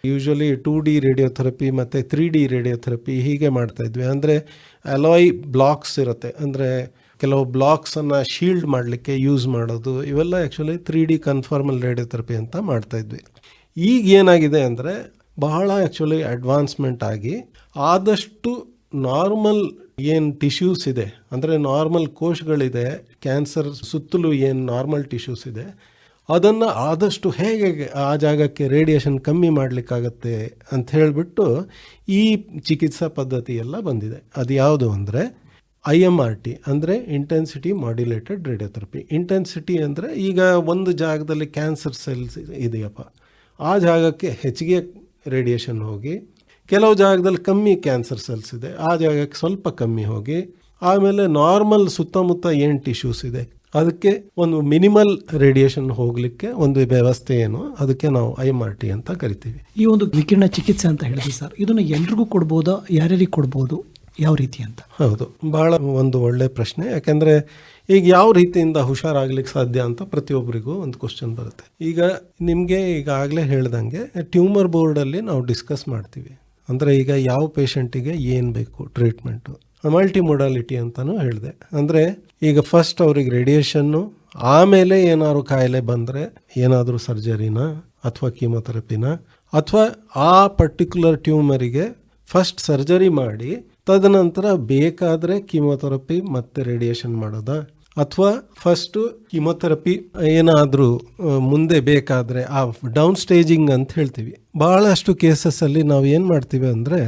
ಯೂಶ್ವಲಿ ಟೂ ಡಿ ರೇಡಿಯೋಥೆರಪಿ ಮತ್ತು ತ್ರೀ ಡಿ ರೇಡಿಯೋಥೆರಪಿ ಹೀಗೆ ಮಾಡ್ತಾಯಿದ್ವಿ ಅಂದರೆ ಅಲಾಯ್ ಬ್ಲಾಕ್ಸ್ ಇರುತ್ತೆ. ಅಂದರೆ ಕೆಲವು ಬ್ಲಾಕ್ಸನ್ನು ಶೀಲ್ಡ್ ಮಾಡಲಿಕ್ಕೆ ಯೂಸ್ ಮಾಡೋದು, ಇವೆಲ್ಲ actually three D conformal radiotherapy ಅಂತ ಮಾಡ್ತಾಯಿದ್ವಿ ಈಗ ಏನಾಗಿದೆ ಅಂದರೆ ಬಹಳ ಆ್ಯಕ್ಚುಲಿ ಅಡ್ವಾನ್ಸ್ಮೆಂಟ್ ಆಗಿ ಆದಷ್ಟು ನಾರ್ಮಲ್ ಏನು ಟಿಶ್ಯೂಸ್ ಇದೆ? ಅಂದರೆ ನಾರ್ಮಲ್ ಕೋಶಗಳಿದೆ ಕ್ಯಾನ್ಸರ್ ಸುತ್ತಲೂ ಏನು ನಾರ್ಮಲ್ ಟಿಶ್ಯೂಸ್ ಇದೆ? ಅದನ್ನು ಆದಷ್ಟು ಹೇಗೆ ಆ ಜಾಗಕ್ಕೆ ರೇಡಿಯೇಷನ್ ಕಮ್ಮಿ ಮಾಡಲಿಕ್ಕಾಗತ್ತೆ ಅಂತ ಹೇಳಿಬಿಟ್ಟು ಈ ಚಿಕಿತ್ಸಾ ಪದ್ಧತಿ ಎಲ್ಲ ಬಂದಿದೆ. ಅದು ಯಾವುದು ಅಂದರೆ ಐ ಎಂ ಆರ್ ಟಿ ಅಂದರೆ ಇಂಟೆನ್ಸಿಟಿ ಮಾಡ್ಯುಲೇಟೆಡ್ ರೇಡಿಯೋಥೆರಪಿ ಇಂಟೆನ್ಸಿಟಿ ಅಂದರೆ ಈಗ ಒಂದು ಜಾಗದಲ್ಲಿ ಕ್ಯಾನ್ಸರ್ ಸೆಲ್ಸ್ ಇದೆಯಪ್ಪ. ಆ ಜಾಗಕ್ಕೆ ಹೆಚ್ಚಿಗೆ ರೇಡಿಯೇಷನ್ ಹೋಗಿ ಕೆಲವು ಜಾಗದಲ್ಲಿ ಕಮ್ಮಿ ಕ್ಯಾನ್ಸರ್ ಸೆಲ್ಸ್ ಇದೆ. ಆ ಜಾಗಕ್ಕೆ ಸ್ವಲ್ಪ ಕಮ್ಮಿ ಹೋಗಿ ಆಮೇಲೆ ನಾರ್ಮಲ್ ಸುತ್ತಮುತ್ತ ಏನು ಟಿಶ್ಯೂಸ್ ಇದೆ? ಅದಕ್ಕೆ ಒಂದು ಮಿನಿಮಲ್ ರೇಡಿಯೇಷನ್ ಹೋಗಲಿಕ್ಕೆ ಒಂದು ವ್ಯವಸ್ಥೆ ಏನು? ಅದಕ್ಕೆ ನಾವು ಐ ಎಂ ಆರ್ ಟಿ ಅಂತ ಕರಿತೀವಿ. ಈ ಒಂದು ವಿಕಿರಣ ಚಿಕಿತ್ಸೆ ಅಂತ ಹೇಳಿದ್ವಿ ಸರ್ ಇದನ್ನು ಎಲ್ರಿಗೂ ಕೊಡ್ಬೋದಾ? ಯಾರ್ಯಾರಿಗೆ ಕೊಡ್ಬೋದು? ಯಾವ ರೀತಿ ಅಂತ? ಹೌದು. ಬಹಳ ಒಂದು ಒಳ್ಳೆ ಪ್ರಶ್ನೆ. ಯಾಕೆಂದರೆ ಈಗ ಯಾವ ರೀತಿಯಿಂದ ಹುಷಾರಾಗ್ಲಿಕ್ಕೆ ಸಾಧ್ಯ ಅಂತ ಪ್ರತಿಯೊಬ್ಬರಿಗೂ ಒಂದು ಕ್ವಶನ್ ಬರುತ್ತೆ. ಈಗ ನಿಮಗೆ ಈಗಾಗಲೇ ಹೇಳ್ದಂಗೆ ಟ್ಯೂಮರ್ ಬೋರ್ಡಲ್ಲಿ ನಾವು ಡಿಸ್ಕಸ್ ಮಾಡ್ತೀವಿ. ಅಂದರೆ ಈಗ ಯಾವ ಪೇಷಂಟಿಗೆ ಏನು ಬೇಕು ಟ್ರೀಟ್ಮೆಂಟು ಮಲ್ಟಿ ಮೊಡಾಲಿಟಿ ಅಂತಲೂ ಹೇಳಿದೆ. ಅಂದರೆ ಈಗ ಫಸ್ಟ್ ಅವ್ರಿಗೆ ರೇಡಿಯೇಷನ್ನು ಆಮೇಲೆ ಏನಾದ್ರು ಕಾಯಿಲೆ ಬಂದರೆ ಏನಾದರೂ ಸರ್ಜರಿನ ಅಥವಾ ಕೀಮೊಥೆರಪಿನ ಅಥವಾ ಆ ಪರ್ಟಿಕ್ಯುಲರ್ ಟ್ಯೂಮರಿಗೆ ಫಸ್ಟ್ ಸರ್ಜರಿ ಮಾಡಿ, ತದನಂತರ ಬೇಕಾದರೆ ಕೀಮೊಥೆರಪಿ ಮತ್ತೆ ರೇಡಿಯೇಷನ್ ಮಾಡೋದಾ? ಅಥವಾ ಫಸ್ಟು ಕಿಮೊಥೆರಪಿ ಏನಾದರೂ ಮುಂದೆ ಬೇಕಾದರೆ ಆ ಡೌನ್ ಸ್ಟೇಜಿಂಗ್ ಅಂತ ಹೇಳ್ತೀವಿ. ಭಾಳಷ್ಟು ಕೇಸಸ್ಸಲ್ಲಿ ನಾವು ಏನು ಮಾಡ್ತೀವಿ ಅಂದರೆ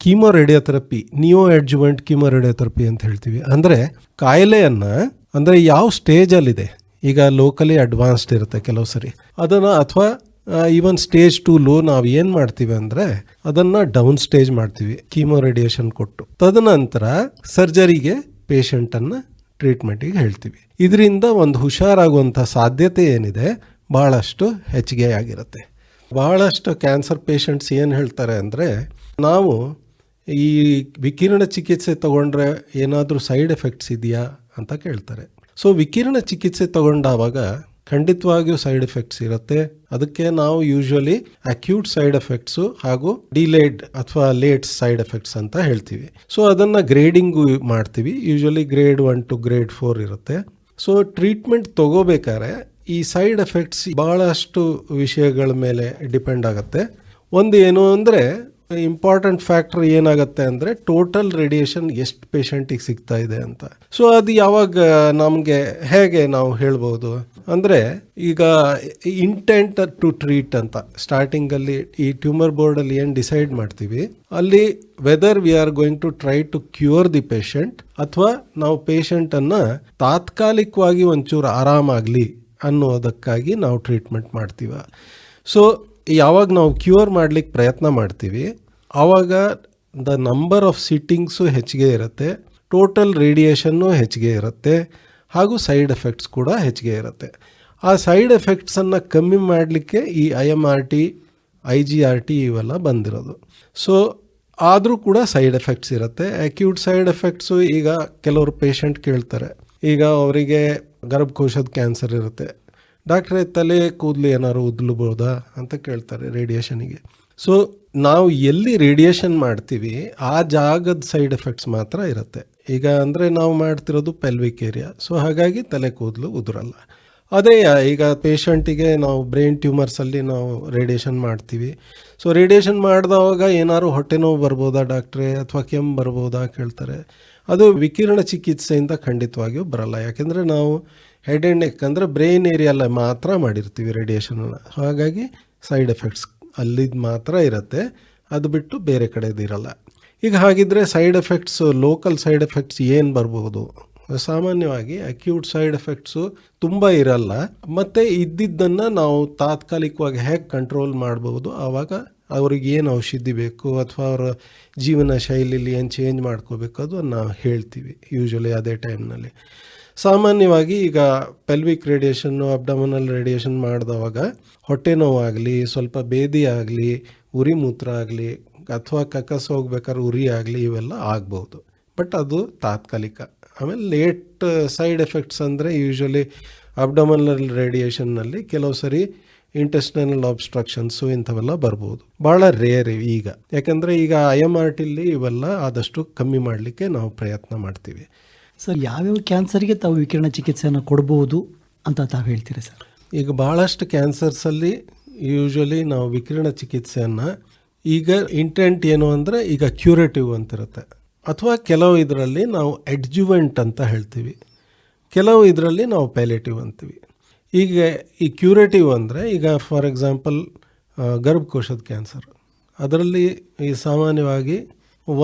chemo radiotherapy neo adjuvant chemo radiotherapy ಅಂತ ಹೇಳ್ತೀವಿ. ಅಂದರೆ ಕಾಯಿಲೆಯನ್ನು, ಅಂದರೆ ಯಾವ ಸ್ಟೇಜಲ್ಲಿದೆ ಈಗ ಲೋಕಲಿ ಅಡ್ವಾನ್ಸ್ಡ್ ಇರುತ್ತೆ ಕೆಲವು ಸರಿ. ಅದನ್ನು ಅಥವಾ ಈವನ್ ಸ್ಟೇಜ್ ಟು ಲೋ ನಾವು ಏನು ಮಾಡ್ತೀವಿ ಅಂದರೆ, ಅದನ್ನು ಡೌನ್ ಸ್ಟೇಜ್ ಮಾಡ್ತೀವಿ ಕೀಮೋ ರೇಡಿಯೇಷನ್ ಕೊಟ್ಟು. ತದನಂತರ ಸರ್ಜರಿಗೆ ಪೇಷಂಟನ್ನು ಟ್ರೀಟ್ಮೆಂಟಿಗೆ ಹೇಳ್ತೀವಿ. ಇದರಿಂದ ಒಂದು ಹುಷಾರಾಗುವಂಥ ಸಾಧ್ಯತೆ ಏನಿದೆ ಭಾಳಷ್ಟು ಹೆಚ್ಚಿಗೆ ಆಗಿರುತ್ತೆ. ಬಹಳಷ್ಟು ಕ್ಯಾನ್ಸರ್ ಪೇಷಂಟ್ಸ್ ಏನು ಹೇಳ್ತಾರೆ ಅಂದರೆ, ನಾವು ಈ ವಿಕಿರಣ ಚಿಕಿತ್ಸೆ ತಗೊಂಡ್ರೆ ಏನಾದರೂ ಸೈಡ್ ಎಫೆಕ್ಟ್ಸ್ ಇದೆಯಾ ಅಂತ ಕೇಳ್ತಾರೆ. ಸೊ ವಿಕಿರಣ ಚಿಕಿತ್ಸೆ ತಗೊಂಡಾವಾಗ ಖಂಡಿತವಾಗಿಯೂ ಸೈಡ್ ಎಫೆಕ್ಟ್ಸ್ ಇರುತ್ತೆ. ಅದಕ್ಕೆ ನಾವು ಯೂಶ್ವಲಿ ಅಕ್ಯೂಟ್ ಸೈಡ್ ಎಫೆಕ್ಟ್ಸು ಹಾಗೂ ಡಿಲೇಡ್ ಅಥವಾ ಲೇಟ್ ಸೈಡ್ ಎಫೆಕ್ಟ್ಸ್ ಅಂತ ಹೇಳ್ತೀವಿ. ಸೊ ಅದನ್ನು ಗ್ರೇಡಿಂಗು ಮಾಡ್ತೀವಿ. Usually grade one two grade four ಇರುತ್ತೆ. ಸೊ ಟ್ರೀಟ್ಮೆಂಟ್ ತಗೋಬೇಕಾದ್ರೆ ಈ ಸೈಡ್ ಎಫೆಕ್ಟ್ಸ್ ಭಾಳಷ್ಟು ವಿಷಯಗಳ ಮೇಲೆ ಡಿಪೆಂಡ್ ಆಗುತ್ತೆ. ಒಂದು ಏನು ಅಂದರೆ ಇಂಪಾರ್ಟೆಂಟ್ ಫ್ಯಾಕ್ಟರ್ ಏನಾಗುತ್ತೆ ಅಂದರೆ ಟೋಟಲ್ ರೇಡಿಯೇಷನ್ ಎಷ್ಟು ಪೇಷಂಟಿಗೆ ಸಿಗ್ತಾ ಇದೆ ಅಂತ. ಸೊ ಅದು ಯಾವಾಗ ನಮಗೆ ಹೇಗೆ ನಾವು ಹೇಳ್ಬೋದು? ಅಂದರೆ, ಈಗ ಇಂಟೆಂಟ್ ಟು ಟ್ರೀಟ್ ಅಂತ. ಸ್ಟಾರ್ಟಿಂಗಲ್ಲಿ ಈ ಟ್ಯೂಮರ್ ಬೋರ್ಡಲ್ಲಿ ಏನು ಡಿಸೈಡ್ ಮಾಡ್ತೀವಿ? ಅಲ್ಲಿ whether we are going to try to cure the patient ಅಥವಾ ನಾವು ಪೇಷಂಟನ್ನು ತಾತ್ಕಾಲಿಕವಾಗಿ ಒಂಚೂರು ಆರಾಮಾಗಲಿ ಅನ್ನೋದಕ್ಕಾಗಿ ನಾವು ಟ್ರೀಟ್ಮೆಂಟ್ ಮಾಡ್ತೀವ. ಸೊ ಯಾವಾಗ ನಾವು ಕ್ಯೂರ್ ಮಾಡ್ಲಿಕ್ಕೆ ಪ್ರಯತ್ನ ಮಾಡ್ತೀವಿ ಆವಾಗ ದ ನಂಬರ್ ಆಫ್ ಸಿಟ್ಟಿಂಗ್ಸು ಹೆಚ್ಚಿಗೆ ಇರುತ್ತೆ ಟೋಟಲ್ ರೇಡಿಯೇಷನ್ನು ಹೆಚ್ಚಿಗೆ ಇರುತ್ತೆ, ಹಾಗೂ ಸೈಡ್ ಎಫೆಕ್ಟ್ಸ್ ಕೂಡ ಹೆಚ್ಚಿಗೆ ಇರುತ್ತೆ. ಆ ಸೈಡ್ ಎಫೆಕ್ಟ್ಸನ್ನು ಕಮ್ಮಿ ಮಾಡಲಿಕ್ಕೆ ಈ I M R T I G R T ಇವೆಲ್ಲ ಬಂದಿರೋದು. ಸೊ ಆದರೂ ಕೂಡ ಸೈಡ್ ಎಫೆಕ್ಟ್ಸ್ ಇರುತ್ತೆ. ಅಕ್ಯೂಟ್ ಸೈಡ್ ಎಫೆಕ್ಟ್ಸು ಈಗ ಕೆಲವರು ಪೇಷಂಟ್ ಕೇಳ್ತಾರೆ. ಈಗ ಅವರಿಗೆ ಗರ್ಭಕೋಶದ ಕ್ಯಾನ್ಸರ್ ಇರುತ್ತೆ. ಡಾಕ್ಟ್ರೇ, ತಲೆ, ಕೂದಲು ಏನಾದ್ರು ಉದ್ಲಬಹುದಾ ಅಂತ ಕೇಳ್ತಾರೆ ರೇಡಿಯೇಷನಿಗೆ ಸೊ ನಾವು ಎಲ್ಲಿ ರೇಡಿಯೇಷನ್ ಮಾಡ್ತೀವಿ, ಆ ಜಾಗದ ಸೈಡ್ ಎಫೆಕ್ಟ್ಸ್ ಮಾತ್ರ ಇರುತ್ತೆ. ಈಗ ಅಂದರೆ ನಾವು ಮಾಡ್ತಿರೋದು ಪೆಲ್ವಿಕ್ ಏರಿಯಾ ಸೊ ಹಾಗಾಗಿ ತಲೆ, ಕೂದಲು ಉದುರಲ್ಲ. ಅದೇ, ಈಗ ಪೇಷಂಟಿಗೆ ನಾವು ಬ್ರೈನ್ ಟ್ಯೂಮರ್ಸಲ್ಲಿ ನಾವು ರೇಡಿಯೇಷನ್ ಮಾಡ್ತೀವಿ. ಸೊ ರೇಡಿಯೇಷನ್ ಮಾಡಿದವಾಗ ಏನಾದ್ರು ಹೊಟ್ಟೆ ನೋವು ಬರ್ಬೋದಾ ಡಾಕ್ಟ್ರೆ? ಅಥವಾ ಕೆಮ್ಮು ಬರ್ಬೋದಾ ಕೇಳ್ತಾರೆ. ಅದು ವಿಕಿರಣ ಚಿಕಿತ್ಸೆಯಿಂದ ಖಂಡಿತವಾಗಿಯೂ ಬರಲ್ಲ. ಯಾಕೆಂದರೆ ನಾವು ಹೆಡ್ ಆ್ಯಂಡ್ ನೆಕ್ ಅಂದರೆ ಬ್ರೈನ್ ಏರಿಯಲ್ಲ ಮಾತ್ರ ಮಾಡಿರ್ತೀವಿ ರೇಡಿಯೇಷನನ್ನು ಹಾಗಾಗಿ ಸೈಡ್ ಎಫೆಕ್ಟ್ಸ್ ಅಲ್ಲಿದ್ದು ಮಾತ್ರ ಇರುತ್ತೆ. ಅದು ಬಿಟ್ಟು ಬೇರೆ ಕಡೆದು ಇರಲ್ಲ. ಈಗ ಹಾಗಿದ್ರೆ side effects local side effects ಏನು ಬರ್ಬೋದು ಸಾಮಾನ್ಯವಾಗಿ ಅಕ್ಯೂಟ್ ಸೈಡ್ ಎಫೆಕ್ಟ್ಸು ತುಂಬ ಇರಲ್ಲ. ಮತ್ತು ಇದ್ದಿದ್ದನ್ನು ನಾವು ತಾತ್ಕಾಲಿಕವಾಗಿ ಹೇಗೆ ಕಂಟ್ರೋಲ್ ಮಾಡ್ಬೋದು ಆವಾಗ ಅವ್ರಿಗೆ ಏನು ಔಷಧಿ ಬೇಕು? ಅಥವಾ ಅವರ ಜೀವನ ಶೈಲಿಲಿ ಏನು ಚೇಂಜ್ ಮಾಡ್ಕೋಬೇಕು? ಅದು ನಾವು ಹೇಳ್ತೀವಿ ಯೂಶ್ವಲಿ ಅದೇ ಟೈಮ್ನಲ್ಲಿ ಸಾಮಾನ್ಯವಾಗಿ ಈಗ ಪೆಲ್ವಿಕ್ ರೇಡಿಯೇಷನ್ನು ಅಬ್ಡಮನಲ್ ರೇಡಿಯೇಷನ್ ಮಾಡಿದವಾಗ ಹೊಟ್ಟೆ ನೋವಾಗಲಿ, ಸ್ವಲ್ಪ ಬೇದಿ ಆಗಲಿ, ಉರಿ ಮೂತ್ರ ಆಗಲಿ, ಅಥವಾ ಕಕ್ಕಸ್ ಹೋಗ್ಬೇಕಾದ್ರೆ ಉರಿ ಆಗಲಿ, ಇವೆಲ್ಲ ಆಗ್ಬೋದು. ಬಟ್ ಅದು ತಾತ್ಕಾಲಿಕ. ಆಮೇಲೆ ಲೇಟ್ ಸೈಡ್ ಎಫೆಕ್ಟ್ಸ್ ಅಂದರೆ ಯೂಶ್ವಲಿ ಅಬ್ಡಮನಲ್ ರೇಡಿಯೇಷನ್ನಲ್ಲಿ ಕೆಲವು ಸರಿ ಇಂಟೆಸ್ಟೈನಲ್ ಆಬ್ಸ್ಟ್ರಕ್ಷನ್ಸು ಇಂಥವೆಲ್ಲ ಬರ್ಬೋದು. ಭಾಳ ರೇರ್ ಈಗ. ಯಾಕಂದರೆ ಈಗ ಐ ಎಂ ಆರ್ ಟಿಲಿ ಇವೆಲ್ಲ ಆದಷ್ಟು ಕಮ್ಮಿ ಮಾಡಲಿಕ್ಕೆ ನಾವು ಪ್ರಯತ್ನ ಮಾಡ್ತೀವಿ. ಸರ್, ಯಾವ್ಯಾವ ಕ್ಯಾನ್ಸರ್ಗೆ ತಾವು ವಿಕಿರಣ ಚಿಕಿತ್ಸೆಯನ್ನು ಕೊಡ್ಬೋದು ಅಂತ ತಾವು ಹೇಳ್ತೀರಿ ಸರ್? ಈಗ ಭಾಳಷ್ಟು ಕ್ಯಾನ್ಸರ್ಸಲ್ಲಿ ಯೂಶ್ವಲಿ ನಾವು ವಿಕಿರಣ ಚಿಕಿತ್ಸೆಯನ್ನು ಈಗ ಇಂಟೆಂಟ್ ಏನು ಅಂದರೆ ಈಗ ಕ್ಯೂರೇಟಿವ್ ಅಂತಿರುತ್ತೆ. ಅಥವಾ ಕೆಲವು ಇದರಲ್ಲಿ ನಾವು ಎಡ್ಜುವೆಂಟ್ ಅಂತ ಹೇಳ್ತೀವಿ. ಕೆಲವು ಇದರಲ್ಲಿ ನಾವು ಪ್ಯಾಲೇಟಿವ್ ಅಂತೀವಿ. ಈಗ ಈ ಕ್ಯೂರೇಟಿವ್ ಅಂದರೆ ಈಗ ಫಾರ್ ಎಕ್ಸಾಂಪಲ್ ಗರ್ಭಕೋಶದ ಕ್ಯಾನ್ಸರ್. ಅದರಲ್ಲಿ ಈ ಸಾಮಾನ್ಯವಾಗಿ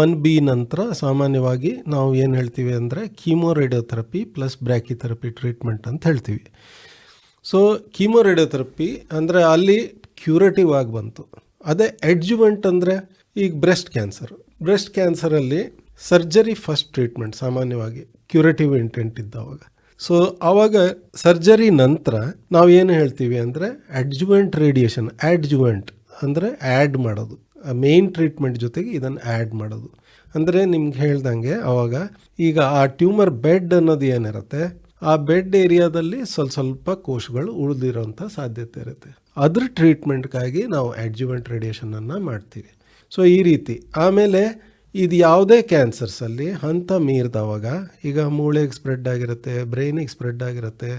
ಒನ್ ಬಿ ನಂತರ ಸಾಮಾನ್ಯವಾಗಿ ನಾವು ಏನು ಹೇಳ್ತೀವಿ ಅಂದರೆ chemo radiotherapy plus brachytherapy treatment ಅಂತ ಹೇಳ್ತೀವಿ. ಸೊ ಕೀಮೋ ರೇಡಿಯೋಥೆರಪಿ ಅಂದರೆ ಅಲ್ಲಿ ಕ್ಯೂರೇಟಿವ್ ಆಗಿ ಬಂತು. ಅದೇ ಎಡ್ಜುವೆಂಟ್ ಅಂದರೆ ಈಗ ಬ್ರೆಸ್ಟ್ ಕ್ಯಾನ್ಸರ್. ಬ್ರೆಸ್ಟ್ ಕ್ಯಾನ್ಸರಲ್ಲಿ ಸರ್ಜರಿ ಫಸ್ಟ್ ಟ್ರೀಟ್ಮೆಂಟ್ ಸಾಮಾನ್ಯವಾಗಿ ಕ್ಯೂರೇಟಿವ್ ಇಂಟೆಂಟ್ ಇದ್ದಾವಾಗ. ಸೊ ಆವಾಗ ಸರ್ಜರಿ ನಂತರ ನಾವು ಏನು ಹೇಳ್ತೀವಿ ಅಂದರೆ ಅಡ್ಜುವೆಂಟ್ ರೇಡಿಯೇಷನ್ ಆಡ್ಜುವೆಂಟ್ ಅಂದರೆ ಆ್ಯಡ್ ಮಾಡೋದು. ಮೇನ್ ಟ್ರೀಟ್ಮೆಂಟ್ ಜೊತೆಗೆ ಇದನ್ನು ಆ್ಯಡ್ ಮಾಡೋದು. ಅಂದರೆ ನಿಮ್ಗೆ ಹೇಳ್ದಂಗೆ ಆವಾಗ ಈಗ ಆ ಟ್ಯೂಮರ್ ಬೆಡ್ ಅನ್ನೋದು ಏನಿರುತ್ತೆ, ಆ ಬೆಡ್ ಏರಿಯಾದಲ್ಲಿ ಸ್ವಲ್ಪ ಸ್ವಲ್ಪ ಕೋಶಗಳು ಉಳಿದಿರೋಂಥ ಸಾಧ್ಯತೆ ಇರುತ್ತೆ. ಅದ್ರ ಟ್ರೀಟ್ಮೆಂಟ್ಗಾಗಿ ನಾವು ಅಡ್ಜುವೆಂಟ್ ರೇಡಿಯೇಷನನ್ನು ಮಾಡ್ತೀವಿ. ಸೊ ಈ ರೀತಿ. ಆಮೇಲೆ ಇದು ಯಾವುದೇ ಕ್ಯಾನ್ಸರ್ಸಲ್ಲಿ ಹಂತ ಮೀರಿದವಾಗ, ಈಗ ಮೂಳೆಗೆ ಸ್ಪ್ರೆಡ್ ಆಗಿರುತ್ತೆ ಬ್ರೈನಿಗೆ ಸ್ಪ್ರೆಡ್ ಆಗಿರುತ್ತೆ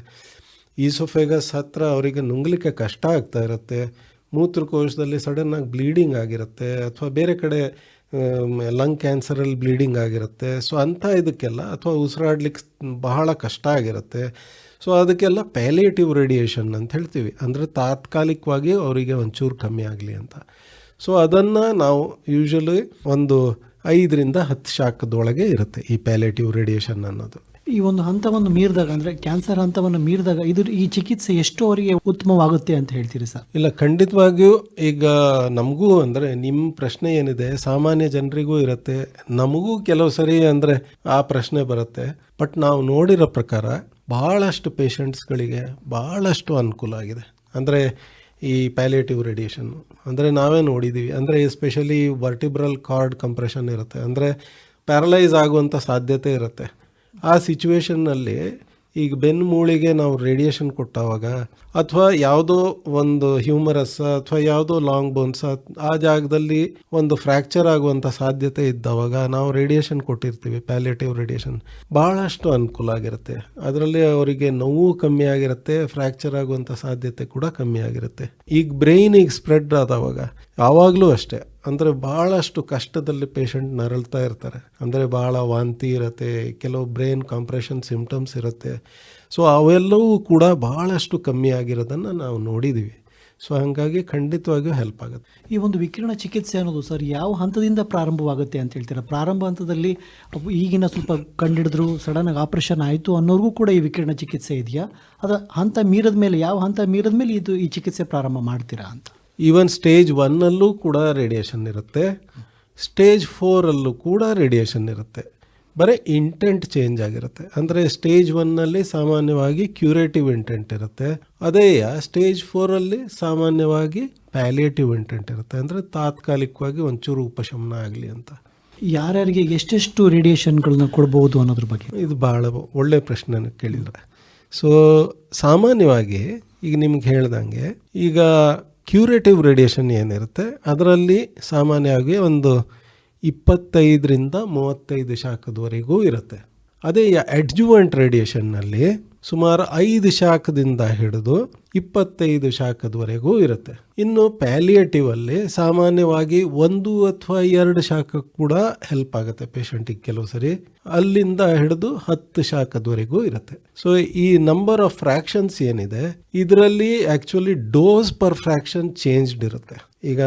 ಈಸೋಫೆಗಸ್ ಹತ್ರ ಅವರಿಗೆ ನುಂಗ್ಲಿಕ್ಕೆ ಕಷ್ಟ ಆಗ್ತಾ ಇರುತ್ತೆ ಮೂತ್ರಕೋಶದಲ್ಲಿ ಸಡನ್ನಾಗಿ ಬ್ಲೀಡಿಂಗ್ ಆಗಿರುತ್ತೆ ಅಥವಾ ಬೇರೆ ಕಡೆ ಲಂಗ್ ಕ್ಯಾನ್ಸರಲ್ಲಿ ಬ್ಲೀಡಿಂಗ್ ಆಗಿರುತ್ತೆ. ಸೊ ಅಂಥ ಇದಕ್ಕೆಲ್ಲ ಅಥವಾ ಉಸಿರಾಡ್ಲಿಕ್ಕೆ ಬಹಳ ಕಷ್ಟ ಆಗಿರುತ್ತೆ. ಸೊ ಅದಕ್ಕೆಲ್ಲ ಪ್ಯಾಲೇಟಿವ್ ರೇಡಿಯೇಷನ್ ಅಂತ ಹೇಳ್ತೀವಿ. ಅಂದರೆ ತಾತ್ಕಾಲಿಕವಾಗಿ ಅವರಿಗೆ ಒಂಚೂರು ಕಮ್ಮಿ ಆಗಲಿ ಅಂತ. ಸೊ ಅದನ್ನು ನಾವು ಯೂಶ್ವಲಿ ಒಂದು ಐದರಿಂದ ಹತ್ತು ಶಾಖದೊಳಗೆ ಇರುತ್ತೆ ಈ ಪ್ಯಾಲೇಟಿವ್ ರೇಡಿಯೇಷನ್ ಅನ್ನೋದು. ಈ ಒಂದು ಹಂತವನ್ನು ಮೀರಿದಾಗ ಅಂದರೆ ಕ್ಯಾನ್ಸರ್ ಹಂತವನ್ನು ಮೀರಿದಾಗ ಇದು ಈ ಚಿಕಿತ್ಸೆ ಎಷ್ಟು ಅವರಿಗೆ ಉತ್ತಮವಾಗುತ್ತೆ ಅಂತ ಹೇಳ್ತೀರಿ ಸರ್? ಇಲ್ಲ, ಖಂಡಿತವಾಗಿಯೂ ಈಗ ನಮಗೂ ಅಂದರೆ ನಿಮ್ಮ ಪ್ರಶ್ನೆ ಏನಿದೆ, ಸಾಮಾನ್ಯ ಜನರಿಗೂ ಇರುತ್ತೆ. ನಮಗೂ ಕೆಲವು ಸರಿ ಅಂದರೆ ಆ ಪ್ರಶ್ನೆ ಬರುತ್ತೆ. ಬಟ್ ನಾವು ನೋಡಿರೋ ಪ್ರಕಾರ ಭಾಳಷ್ಟು ಪೇಷಂಟ್ಸ್ಗಳಿಗೆ ಭಾಳಷ್ಟು ಅನುಕೂಲ ಆಗಿದೆ. ಅಂದರೆ ಈ ಪ್ಯಾಲೇಟಿವ್ ರೇಡಿಯೇಷನ್ ಅಂದರೆ ನಾವೇ ನೋಡಿದ್ದೀವಿ ಅಂದರೆ ಎಸ್ಪೆಷಲಿ ವರ್ಟಿಬ್ರಲ್ ಕಾರ್ಡ್ ಕಂಪ್ರೆಷನ್ ಇರುತ್ತೆ. ಅಂದರೆ ಪ್ಯಾರಲೈಸ್ ಆಗುವಂಥ ಸಾಧ್ಯತೆ ಇರುತ್ತೆ. ಆ ಸಿಚುವೇಶನ್ನಲ್ಲಿ ಈಗ ಬೆನ್ನು ಮೂಳೆಗೆ ನಾವು ರೇಡಿಯೇಷನ್ ಕೊಟ್ಟವಾಗ ಅಥವಾ ಯಾವುದೋ ಒಂದು ಹ್ಯೂಮರಸ್ ಅಥವಾ ಯಾವುದೋ ಲಾಂಗ್ ಬೋನ್ಸ್ ಆ ಜಾಗದಲ್ಲಿ ಒಂದು ಫ್ರ್ಯಾಕ್ಚರ್ ಆಗುವಂಥ ಸಾಧ್ಯತೆ ಇದ್ದವಾಗ ನಾವು ರೇಡಿಯೇಷನ್ ಕೊಟ್ಟಿರ್ತೀವಿ ಪ್ಯಾಲೇಟಿವ್ ರೇಡಿಯೇಷನ್ ಭಾಳಷ್ಟು ಅನುಕೂಲ ಆಗಿರುತ್ತೆ. ಅದರಲ್ಲಿ ಅವರಿಗೆ ನೋವು ಕಮ್ಮಿ ಆಗಿರುತ್ತೆ ಫ್ರ್ಯಾಕ್ಚರ್ ಆಗುವಂಥ ಸಾಧ್ಯತೆ ಕೂಡ ಕಮ್ಮಿ ಆಗಿರುತ್ತೆ. ಈಗ ಬ್ರೈನಿಗೆ ಸ್ಪ್ರೆಡ್ ಆದವಾಗ, ಯಾವಾಗಲೂ ಅಷ್ಟೇ. ಅಂದರೆ ಭಾಳಷ್ಟು ಕಷ್ಟದಲ್ಲಿ ಪೇಷಂಟ್ ನರಳ್ತಾ ಇರ್ತಾರೆ. ಅಂದರೆ ಭಾಳ ವಾಂತಿ ಇರುತ್ತೆ, ಕೆಲವು ಬ್ರೈನ್ ಕಾಂಪ್ರೆಷನ್ ಸಿಂಪ್ಟಮ್ಸ್ ಇರುತ್ತೆ. ಸೊ ಅವೆಲ್ಲವೂ ಕೂಡ ಭಾಳಷ್ಟು ಕಮ್ಮಿ ಆಗಿರೋದನ್ನು ನಾವು ನೋಡಿದ್ದೀವಿ ಸೊ ಹಾಗಾಗಿ ಖಂಡಿತವಾಗಿಯೂ ಹೆಲ್ಪ್ ಆಗುತ್ತೆ. ಈ ಒಂದು ವಿಕಿರಣ ಚಿಕಿತ್ಸೆ ಅನ್ನೋದು ಸರ್ ಯಾವ ಹಂತದಿಂದ ಪ್ರಾರಂಭವಾಗುತ್ತೆ ಅಂತ ಹೇಳ್ತೀರಾ? ಪ್ರಾರಂಭ ಹಂತದಲ್ಲಿ ಈಗಿನ ಸ್ವಲ್ಪ ಕಂಡಿಡಿದ್ರು ಸಡನ್ ಆಗಿ ಆಪರೇಷನ್ ಆಯಿತು ಅನ್ನೋರಿಗೂ ಕೂಡ ಈ ವಿಕಿರಣ ಚಿಕಿತ್ಸೆ ಇದೆಯಾ? ಅದ ಹಂತ ಮೀರದ ಮೇಲೆ ಯಾವ ಹಂತ ಮೀರದ ಮೇಲೆ ಇದು ಈ ಚಿಕಿತ್ಸೆ ಪ್ರಾರಂಭ ಮಾಡ್ತೀರಾ ಅಂತ? ಈವನ್ ಸ್ಟೇಜ್ ಒನ್ನಲ್ಲೂ ಕೂಡ ರೇಡಿಯೇಷನ್ ಇರುತ್ತೆ. ಸ್ಟೇಜ್ ಫೋರಲ್ಲೂ ಕೂಡ ರೇಡಿಯೇಷನ್ ಇರುತ್ತೆ. ಬರೀ ಇಂಟೆಂಟ್ ಚೇಂಜ್ ಆಗಿರುತ್ತೆ. ಅಂದರೆ ಸ್ಟೇಜ್ ಒನ್ನಲ್ಲಿ ಸಾಮಾನ್ಯವಾಗಿ ಕ್ಯೂರೇಟಿವ್ ಇಂಟೆಂಟ್ ಇರುತ್ತೆ. ಅದೇ ಸ್ಟೇಜ್ ಫೋರಲ್ಲಿ ಸಾಮಾನ್ಯವಾಗಿ ಪ್ಯಾಲಿಯೇಟಿವ್ ಇಂಟೆಂಟ್ ಇರುತ್ತೆ. ಅಂದರೆ ತಾತ್ಕಾಲಿಕವಾಗಿ ಒಂಚೂರು ಉಪಶಮನ ಆಗಲಿ ಅಂತ. ಯಾರ್ಯಾರಿಗೆ ಎಷ್ಟೆಷ್ಟು ರೇಡಿಯೇಷನ್ಗಳನ್ನ ಕೊಡ್ಬೋದು ಅನ್ನೋದ್ರ ಬಗ್ಗೆ? ಇದು ಭಾಳ ಒಳ್ಳೆ ಪ್ರಶ್ನೆ ಕೇಳಿದ್ರೆ. ಸೊ ಸಾಮಾನ್ಯವಾಗಿ ಈಗ ನಿಮ್ಗೆ ಹೇಳ್ದಂಗೆ ಈಗ ಕ್ಯೂರೇಟಿವ್ ರೇಡಿಯೇಷನ್ ಏನಿರುತ್ತೆ ಅದರಲ್ಲಿ ಸಾಮಾನ್ಯವಾಗಿ ಒಂದು ಇಪ್ಪತ್ತೈದರಿಂದ ಮೂವತ್ತೈದು ಶಾಖದವರೆಗೂ ಇರುತ್ತೆ. ಅದೇ ಅಡ್ಜುವೆಂಟ್ ರೇಡಿಯೇಷನ್ನಲ್ಲಿ ಸುಮಾರು ಐದು ಶಾಖದಿಂದ ಹಿಡಿದು ಇಪ್ಪತ್ತೈದು ಶಾಖದವರೆಗೂ ಇರುತ್ತೆ. ಇನ್ನು ಪ್ಯಾಲಿಯೇಟಿವ್ ಅಲ್ಲಿ ಸಾಮಾನ್ಯವಾಗಿ ಒಂದು ಅಥವಾ ಎರಡು ಶಾಖ ಕೂಡ ಹೆಲ್ಪ್ ಆಗುತ್ತೆ ಪೇಷಂಟಿಗೆ ಕೆಲವು ಸರಿ. ಅಲ್ಲಿಂದ ಹಿಡಿದು ಹತ್ತು ಶಾಖದವರೆಗೂ ಇರುತ್ತೆ. ಸೊ ಈ ನಂಬರ್ ಆಫ್ ಫ್ರಾಕ್ಷನ್ಸ್ ಏನಿದೆ, ಇದರಲ್ಲಿ actually dose per fraction changed ಇರುತ್ತೆ. ಈಗ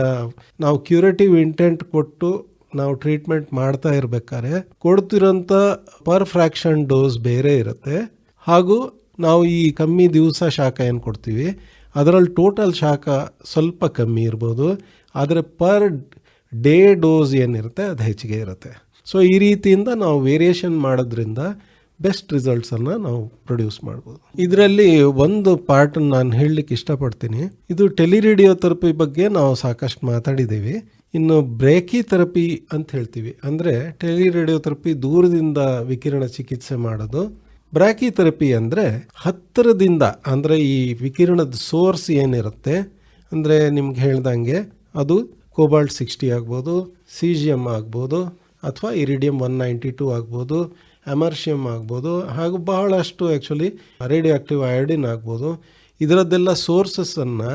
ನಾವು ಕ್ಯೂರೇಟಿವ್ ಇಂಟೆಂಟ್ ಕೊಟ್ಟು ನಾವು ಟ್ರೀಟ್ಮೆಂಟ್ ಮಾಡ್ತಾ ಇರ್ಬೇಕಾದ್ರೆ, ಕೊಡ್ತಿರೋಂಥ ಪರ್ ಫ್ರಾಕ್ಷನ್ ಡೋಸ್ ಬೇರೆ ಇರುತ್ತೆ. ಹಾಗೂ ನಾವು ಈ ಕಮ್ಮಿ ದಿವಸ ಶಾಖ ಏನು ಕೊಡ್ತೀವಿ? ಅದರಲ್ಲಿ ಟೋಟಲ್ ಶಾಖ ಸ್ವಲ್ಪ ಕಮ್ಮಿ ಇರ್ಬೋದು. ಆದರೆ ಪರ್ ಡೇ ಡೋಸ್ ಏನಿರುತ್ತೆ ಅದು ಹೆಚ್ಚಿಗೆ ಇರುತ್ತೆ. ಸೊ ಈ ರೀತಿಯಿಂದ ನಾವು ವೇರಿಯೇಷನ್ ಮಾಡೋದ್ರಿಂದ ಬೆಸ್ಟ್ ರಿಸಲ್ಟ್ಸನ್ನು ನಾವು ಪ್ರೊಡ್ಯೂಸ್ ಮಾಡ್ಬೋದು. ಇದರಲ್ಲಿ ಒಂದು ಪಾರ್ಟ್ ನಾನು ಹೇಳಲಿಕ್ಕೆ ಇಷ್ಟಪಡ್ತೀನಿ. ಇದು ಟೆಲಿರೇಡಿಯೋಥೆರಪಿ ಬಗ್ಗೆ ನಾವು ಸಾಕಷ್ಟು ಮಾತಾಡಿದ್ದೀವಿ ಇನ್ನು ಬ್ರೇಕಿ ಥೆರಪಿ ಅಂತ ಹೇಳ್ತೀವಿ. ಅಂದರೆ ಟೆಲಿರೇಡಿಯೋಥೆರಪಿ ದೂರದಿಂದ ವಿಕಿರಣ ಚಿಕಿತ್ಸೆ ಮಾಡೋದು. ಬ್ರಾಕಿ ಥೆರಪಿ ಅಂದರೆ ಹತ್ತಿರದಿಂದ, ಅಂದರೆ ಈ ವಿಕಿರಣದ ಸೋರ್ಸ್ ಏನಿರುತ್ತೆ, ಅಂದರೆ ನಿಮ್ಗೆ ಹೇಳ್ದಂಗೆ ಅದು ಕೋಬಾಲ್ಟ್ ಸಿಕ್ಸ್ಟಿ ಆಗ್ಬೋದು ಸಿಜಿಎಮ್ ಆಗ್ಬೋದು, ಅಥವಾ ಇರಿಡಿಯಮ್ ಒನ್ ನೈಂಟಿ ಟೂ ಆಗ್ಬೋದು ಅಮರ್ಷಿಯಮ್ ಆಗ್ಬೋದು, ಹಾಗೂ ಬಹಳಷ್ಟು ಆ್ಯಕ್ಚುಲಿ ರೇಡಿಯೋ ಆಕ್ಟಿವ್ ಅಯೋಡಿನ್ ಆಗ್ಬೋದು. ಇದರದ್ದೆಲ್ಲ ಸೋರ್ಸಸ್ಸನ್ನು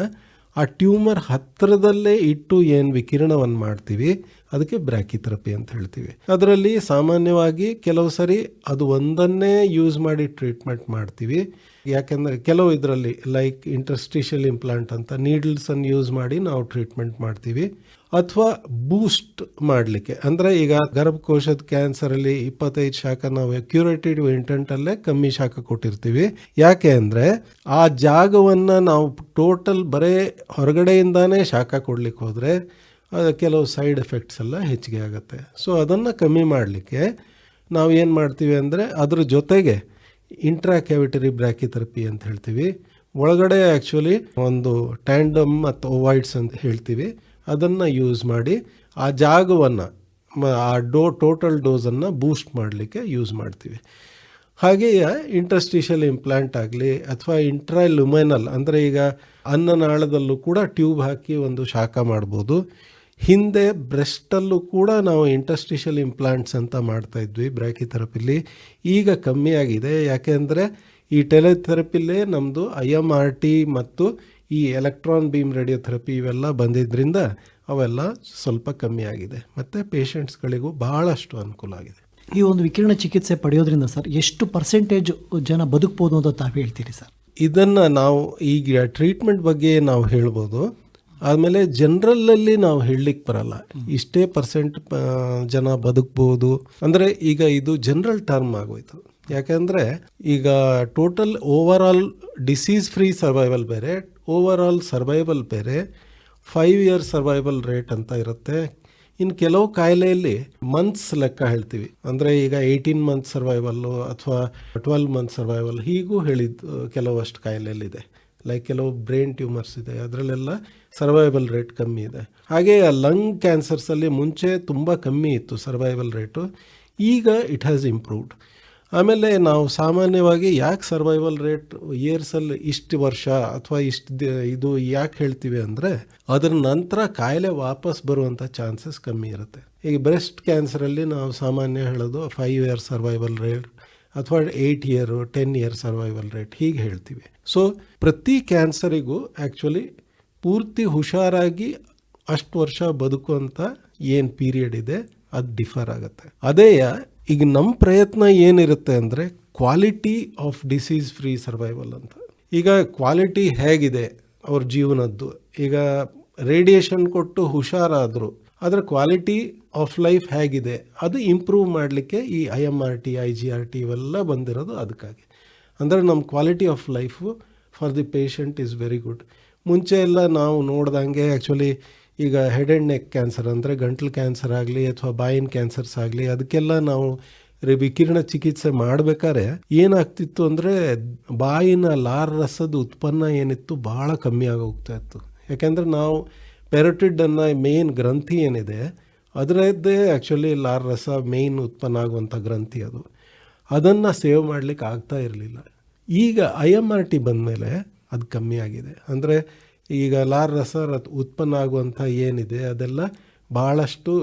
ಆ ಟ್ಯೂಮರ್ ಹತ್ತಿರದಲ್ಲೇ ಇಟ್ಟು ಏನು ವಿಕಿರಣವನ್ನು ಮಾಡ್ತೀವಿ ಅದಕ್ಕೆ ಬ್ರ್ಯಾಕಿಥೆರಪಿ ಅಂತ ಹೇಳ್ತೀವಿ. ಅದರಲ್ಲಿ ಸಾಮಾನ್ಯವಾಗಿ ಕೆಲವು ಸರಿ ಅದು ಒಂದನ್ನೇ ಯೂಸ್ ಮಾಡಿ ಟ್ರೀಟ್ಮೆಂಟ್ ಮಾಡ್ತೀವಿ. ಯಾಕೆಂದರೆ ಕೆಲವು ಇದರಲ್ಲಿ ಲೈಕ್ ಇಂಟರ್ಸ್ಟಿಷಿಯಲ್ ಇಂಪ್ಲಾಂಟ್ ಅಂತ ನೀಡಲ್ಸನ್ನು ಯೂಸ್ ಮಾಡಿ ನಾವು ಟ್ರೀಟ್ಮೆಂಟ್ ಮಾಡ್ತೀವಿ. ಅಥವಾ ಬೂಸ್ಟ್ ಮಾಡಲಿಕ್ಕೆ. ಅಂದರೆ ಈಗ ಗರ್ಭಕೋಶದ ಕ್ಯಾನ್ಸರಲ್ಲಿ ಇಪ್ಪತ್ತೈದು ಶಾಖ ನಾವು ಕ್ಯೂರೇಟಿವ್ ಇಂಟೆಂಟಲ್ಲೇ ಕಮ್ಮಿ ಶಾಖ ಕೊಟ್ಟಿರ್ತೀವಿ. ಯಾಕೆ ಅಂದರೆ ಆ ಜಾಗವನ್ನು ನಾವು ಟೋಟಲ್ ಬರೇ ಹೊರಗಡೆಯಿಂದಾನೇ ಶಾಖ ಕೊಡ್ಲಿಕ್ಕೆ ಹೋದರೆ ಕೆಲವು ಸೈಡ್ ಎಫೆಕ್ಟ್ಸ್ ಎಲ್ಲ ಹೆಚ್ಚಿಗೆ ಆಗುತ್ತೆ. ಸೊ ಅದನ್ನು ಕಮ್ಮಿ ಮಾಡಲಿಕ್ಕೆ ನಾವು ಏನು ಮಾಡ್ತೀವಿ ಅಂದರೆ ಅದ್ರ ಜೊತೆಗೆ ಇಂಟ್ರಾ ಕ್ಯಾವಿಟರಿ ಬ್ರ್ಯಾಕಿಥೆರಪಿ ಅಂತ ಹೇಳ್ತೀವಿ. ಒಳಗಡೆ ಆ್ಯಕ್ಚುಲಿ ಒಂದು ಟ್ಯಾಂಡಮ್ ಮತ್ತು ಓವೈಡ್ಸ್ ಅಂತ ಹೇಳ್ತೀವಿ. ಅದನ್ನು ಯೂಸ್ ಮಾಡಿ ಆ ಜಾಗವನ್ನು ಆ ಡೋ ಟೋಟಲ್ ಡೋಸನ್ನು ಬೂಸ್ಟ್ ಮಾಡಲಿಕ್ಕೆ ಯೂಸ್ ಮಾಡ್ತೀವಿ. ಹಾಗೆಯೇ ಇಂಟ್ರಸ್ಟಿಷಿಯಲ್ ಇಂಪ್ಲಾಂಟ್ ಆಗಲಿ ಅಥವಾ ಇಂಟ್ರಾಲ್ಯುಮೈನಲ್ ಅಂದರೆ ಈಗ ಅನ್ನನಾಳದಲ್ಲೂ ಕೂಡ ಟ್ಯೂಬ್ ಹಾಕಿ ಒಂದು ಶಾಖ ಮಾಡ್ಬೋದು. ಹಿಂದೆ ಬ್ರೆಸ್ಟಲ್ಲೂ ಕೂಡ ನಾವು ಇಂಟಸ್ಟಿಷಿಯಲ್ ಇಂಪ್ಲಾಂಟ್ಸ್ ಅಂತ ಮಾಡ್ತಾ ಇದ್ವಿ ಬ್ರ್ಯಾಕಿಥೆರಪಿಲಿ ಈಗ ಕಮ್ಮಿ ಆಗಿದೆ ಯಾಕೆಂದರೆ ಈ ಟೆಲೆಥೆರಪಿಲೇ ನಮ್ಮದು ಐ ಎಂ ಆರ್ ಟಿ ಮತ್ತು ಈ ಎಲೆಕ್ಟ್ರಾನ್ ಬೀಮ್ ರೇಡಿಯೋಥೆರಪಿ ಇವೆಲ್ಲ ಬಂದಿದ್ದರಿಂದ ಅವೆಲ್ಲ ಸ್ವಲ್ಪ ಕಮ್ಮಿ ಆಗಿದೆ ಮತ್ತು ಪೇಷಂಟ್ಸ್ಗಳಿಗೂ ಬಹಳಷ್ಟು ಅನುಕೂಲ ಆಗಿದೆ. ಈ ಒಂದು ವಿಕಿರಣ ಚಿಕಿತ್ಸೆ ಪಡೆಯೋದ್ರಿಂದ ಸರ್ ಎಷ್ಟು ಪರ್ಸೆಂಟೇಜ್ ಜನ ಬದುಕ್ಬೋದು ಅಂತ ತಾವು ಹೇಳ್ತೀರಿ ಸರ್? ಇದನ್ನು ನಾವು ಈಗ ಟ್ರೀಟ್ಮೆಂಟ್ ಬಗ್ಗೆ ನಾವು ಹೇಳ್ಬೋದು. ಆದಮೇಲೆ ಜನರಲ್ಲಲ್ಲಿ ನಾವು ಹೇಳಲಿಕ್ಕೆ ಬರಲ್ಲ. ಇಷ್ಟೇ ಪರ್ಸೆಂಟ್ ಜನ ಬದುಕ್ಬೋದು. ಅಂದರೆ ಈಗ ಇದು ಜನರಲ್ ಟರ್ಮ್ ಆಗೋಯ್ತು. ಯಾಕೆಂದರೆ ಈಗ total overall disease free survival ಬೇರೆ ಓವರ್ ಆಲ್ ಸರ್ವೈವಲ್ ಬೇರೆ ಫೈವ್ ಇಯರ್ ಸರ್ವೈವಲ್ ರೇಟ್ ಅಂತ ಇರುತ್ತೆ. ಇನ್ನು ಕೆಲವು ಕಾಯಿಲೆಯಲ್ಲಿ ಮಂತ್ಸ್ ಲೆಕ್ಕ ಹೇಳ್ತೀವಿ. ಅಂದರೆ ಈಗ ಏಯ್ಟೀನ್ ಮಂತ್ ಸರ್ವೈವಲ್ಲು ಅಥವಾ ಟ್ವೆಲ್ವ್ ಮಂತ್ ಸರ್ವೈವಲ್ ಹೀಗೂ ಹೇಳಿದ್ದು ಕೆಲವಷ್ಟು ಕಾಯಿಲೆಯಲ್ಲಿದೆ. ಲೈಕ್ ಕೆಲವು ಬ್ರೈನ್ ಟ್ಯೂಮರ್ಸ್ ಇದೆ. ಅದರಲ್ಲೆಲ್ಲ ಸರ್ವೈವಲ್ ರೇಟ್ ಕಮ್ಮಿ ಇದೆ. ಹಾಗೆ ಲಂಗ್ ಕ್ಯಾನ್ಸರ್ಸಲ್ಲಿ ಮುಂಚೆ ತುಂಬ ಕಮ್ಮಿ ಇತ್ತು ಸರ್ವೈವಲ್ ರೇಟು. ಈಗ ಇಟ್ ಹ್ಯಾಸ್ ಇಂಪ್ರೂವ್ಡ್ ಆಮೇಲೆ ನಾವು ಸಾಮಾನ್ಯವಾಗಿ ಯಾಕೆ ಸರ್ವೈವಲ್ ರೇಟ್ ಇಯರ್ಸಲ್ಲಿ ಇಷ್ಟು ವರ್ಷ ಅಥವಾ ಇಷ್ಟು ಇದು ಯಾಕೆ ಹೇಳ್ತೀವಿ ಅಂದರೆ ಅದರ ನಂತರ ಕಾಯಿಲೆ ವಾಪಸ್ ಬರುವಂಥ ಚಾನ್ಸಸ್ ಕಮ್ಮಿ ಇರುತ್ತೆ. ಈಗ ಬ್ರೆಸ್ಟ್ ಕ್ಯಾನ್ಸರಲ್ಲಿ ನಾವು ಸಾಮಾನ್ಯ ಹೇಳೋದು ಫೈವ್ ಇಯರ್ ಸರ್ವೈವಲ್ ರೇಟ್ ಅಥವಾ eight year ten year survival rate ಹೀಗೆ ಹೇಳ್ತೀವಿ. ಸೊ ಪ್ರತಿ ಕ್ಯಾನ್ಸರಿಗೂ ಆ್ಯಕ್ಚುಲಿ ಪೂರ್ತಿ ಹುಷಾರಾಗಿ ಅಷ್ಟು ವರ್ಷ ಬದುಕುವಂಥ ಏನು ಪೀರಿಯಡ್ ಇದೆ, ಅದು ಡಿಫರ್ ಆಗುತ್ತೆ. ಅದೇ ಈಗ ನಮ್ಮ ಪ್ರಯತ್ನ ಏನಿರುತ್ತೆ ಅಂದರೆ quality of disease free survival ಅಂತ. ಈಗ ಕ್ವಾಲಿಟಿ ಹೇಗಿದೆ ಅವ್ರ ಜೀವನದ್ದು? ಈಗ ರೇಡಿಯೇಷನ್ ಕೊಟ್ಟು ಹುಷಾರಾದರು ಅದರ ಕ್ವಾಲಿಟಿ ಆಫ್ ಲೈಫ್ ಹೇಗಿದೆ, ಅದು ಇಂಪ್ರೂವ್ ಮಾಡಲಿಕ್ಕೆ ಈ I M R T, I G R T ಇವೆಲ್ಲ ಬಂದಿರೋದು ಅದಕ್ಕಾಗಿ ಅಂದರೆ ನಮ್ಮ quality of life for the patient is very good. ಮುಂಚೆ ಎಲ್ಲ ನಾವು ನೋಡ್ದಂಗೆ ಆ್ಯಕ್ಚುಲಿ ಈಗ ಹೆಡ್ ಆ್ಯಂಡ್ ನೆಕ್ ಕ್ಯಾನ್ಸರ್ ಅಂದರೆ ಗಂಟ್ಲು ಕ್ಯಾನ್ಸರ್ ಆಗಲಿ ಅಥವಾ ಬಾಯಿನ ಕ್ಯಾನ್ಸರ್ಸ್ ಆಗಲಿ ಅದಕ್ಕೆಲ್ಲ ನಾವು ವಿಕಿರಣ ಚಿಕಿತ್ಸೆ ಮಾಡಬೇಕಾದ್ರೆ ಏನಾಗ್ತಿತ್ತು ಅಂದರೆ ಬಾಯಿನ ಲಾರ್ ರಸದ ಉತ್ಪನ್ನ ಏನಿತ್ತು ಭಾಳ ಕಮ್ಮಿ ಆಗೋಗ್ತಾ ಇತ್ತು. ಯಾಕೆಂದರೆ ನಾವು ಪೆರೋಟಿಡ್ ಅನ್ನೋ ಮೇನ್ ಗ್ರಂಥಿ ಏನಿದೆ, ಅದರದ್ದೇ ಆ್ಯಕ್ಚುಲಿ ಲಾರ್ ರಸ ಮೇಯ್ನ್ ಉತ್ಪನ್ನ ಆಗುವಂಥ ಗ್ರಂಥಿ ಅದು. ಅದನ್ನು ಸೇವ್ ಮಾಡಲಿಕ್ಕೆ ಆಗ್ತಾ ಇರಲಿಲ್ಲ. ಈಗ ಐ ಎಂ ಆರ್ ಟಿ ಬಂದಮೇಲೆ ಅದು ಕಮ್ಮಿ ಆಗಿದೆ. ಅಂದರೆ ಈಗ ಲಾರ್ ರಸ ಉತ್ಪನ್ನ ಆಗುವಂಥ ಏನಿದೆ ಅದೆಲ್ಲ ಭಾಳಷ್ಟು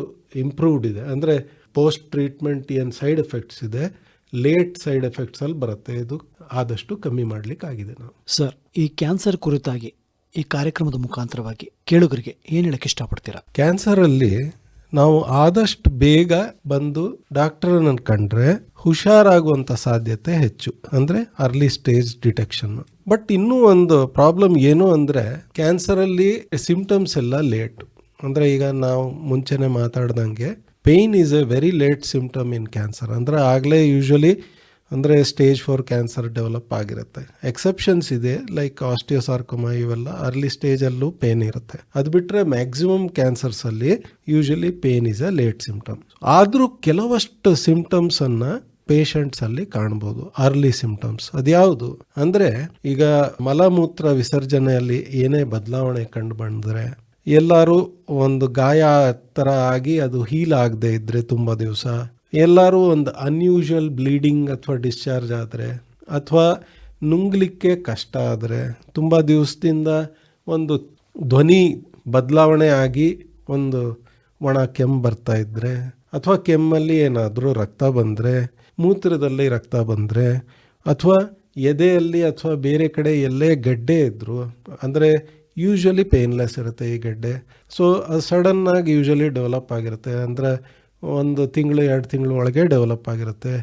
ಇಂಪ್ರೂವ್ಡ್ ಇದೆ. ಅಂದರೆ ಪೋಸ್ಟ್ ಟ್ರೀಟ್ಮೆಂಟ್ ಏನು ಸೈಡ್ ಎಫೆಕ್ಟ್ಸ್ ಇದೆ ಲೇಟ್ ಸೈಡ್ ಎಫೆಕ್ಟ್ಸಲ್ಲಿ ಬರುತ್ತೆ. ಇದು ಆದಷ್ಟು ಕಮ್ಮಿ ಮಾಡಲಿಕ್ಕೆ ಆಗಿದೆ ನಾವು. ಸರ್ ಈ ಕ್ಯಾನ್ಸರ್ ಕುರಿತಾಗಿ ಈ ಕಾರ್ಯಕ್ರಮದ ಮುಖಾಂತರವಾಗಿ ಕೇಳುಗರಿಗೆ ಏನು ಹೇಳಕ್ಕೆ ಇಷ್ಟಪಡ್ತೀರಾ? ಕ್ಯಾನ್ಸರಲ್ಲಿ ನಾವು ಆದಷ್ಟು ಬೇಗ ಬಂದು ಡಾಕ್ಟರನ್ನು ಕಂಡ್ರೆ ಹುಷಾರಾಗುವಂಥ ಸಾಧ್ಯತೆ ಹೆಚ್ಚು. ಅಂದರೆ ಅರ್ಲಿ ಸ್ಟೇಜ್ ಡಿಟೆಕ್ಷನ್ ಬಟ್ ಇನ್ನೂ ಒಂದು ಪ್ರಾಬ್ಲಮ್ ಏನು ಅಂದರೆ ಕ್ಯಾನ್ಸರಲ್ಲಿ ಸಿಂಪ್ಟಮ್ಸ್ ಎಲ್ಲ ಲೇಟ್ ಅಂದರೆ ಈಗ ನಾವು ಮುಂಚೆನೆ ಮಾತಾಡ್ದಂಗೆ pain is a very late symptom in cancer ಅಂದರೆ ಆಗಲೇ ಯೂಶ್ವಲಿ ಅಂದರೆ ಸ್ಟೇಜ್ ಫೋರ್ ಕ್ಯಾನ್ಸರ್ ಡೆವಲಪ್ ಆಗಿರುತ್ತೆ. ಎಕ್ಸೆಪ್ಷನ್ಸ್ ಇದೆ ಲೈಕ್ ಆಸ್ಟಿಯೋಸಾರ್ಕೊಮಾ ಇವೆಲ್ಲ ಅರ್ಲಿ ಸ್ಟೇಜಲ್ಲೂ ಪೇನ್ ಇರುತ್ತೆ. ಅದು ಬಿಟ್ಟರೆ maximum ಕ್ಯಾನ್ಸರ್ಸಲ್ಲಿ usually pain is a late symptom ಆದರೂ ಕೆಲವಷ್ಟು ಸಿಂಪ್ಟಮ್ಸನ್ನು ಪೇಷಂಟ್ಸ್ ಅಲ್ಲಿ ಕಾಣ್ಬೋದು ಅರ್ಲಿ ಸಿಂಪ್ಟಮ್ಸ್ ಅದ್ಯಾವುದು? ಅಂದ್ರೆ ಈಗ ಮಲಮೂತ್ರ ವಿಸರ್ಜನೆಯಲ್ಲಿ ಏನೇ ಬದಲಾವಣೆ ಕಂಡು ಬಂದರೆ, ಎಲ್ಲರೂ ಒಂದು ಗಾಯ ಥರ ಆಗಿ ಅದು ಹೀಲ್ ಆಗದೆ ಇದ್ದರೆ ತುಂಬಾ ದಿವಸ, ಎಲ್ಲರೂ ಒಂದು ಅನ್ಯೂಶುವಲ್ ಬ್ಲೀಡಿಂಗ್ ಅಥವಾ ಡಿಸ್ಚಾರ್ಜ್ ಆದರೆ, ಅಥವಾ ನುಂಗ್ಲಿಕ್ಕೆ ಕಷ್ಟ ಆದರೆ, ತುಂಬ ದಿವಸದಿಂದ ಒಂದು ಧ್ವನಿ ಬದಲಾವಣೆ ಆಗಿ ಒಂದು ಒಣ ಕೆಮ್ಮು ಬರ್ತಾ ಇದ್ದರೆ ಅಥವಾ ಕೆಮ್ಮಲ್ಲಿ ಏನಾದರೂ ರಕ್ತ ಬಂದರೆ ಮೂತ್ರದಲ್ಲಿ ರಕ್ತ ಬಂದರೆ ಅಥವಾ ಎದೆಯಲ್ಲಿ ಅಥವಾ ಬೇರೆ ಕಡೆ ಎಲ್ಲೇ ಗಡ್ಡೆ ಇದ್ದರು ಅಂದರೆ ಯೂಶ್ವಲಿ ಪೇನ್ಲೆಸ್ ಇರುತ್ತೆ ಈ ಗಡ್ಡೆ. ಸೊ ಅದು ಸಡನ್ನಾಗಿ ಯೂಶ್ವಲಿ ಡೆವಲಪ್ ಆಗಿರುತ್ತೆ. ಅಂದರೆ ಒಂದು ತಿಂಗಳು, ಎರಡು ತಿಂಗಳು ಒಳಗೆ ಡೆವಲಪ್ ಆಗಿರುತ್ತೆ.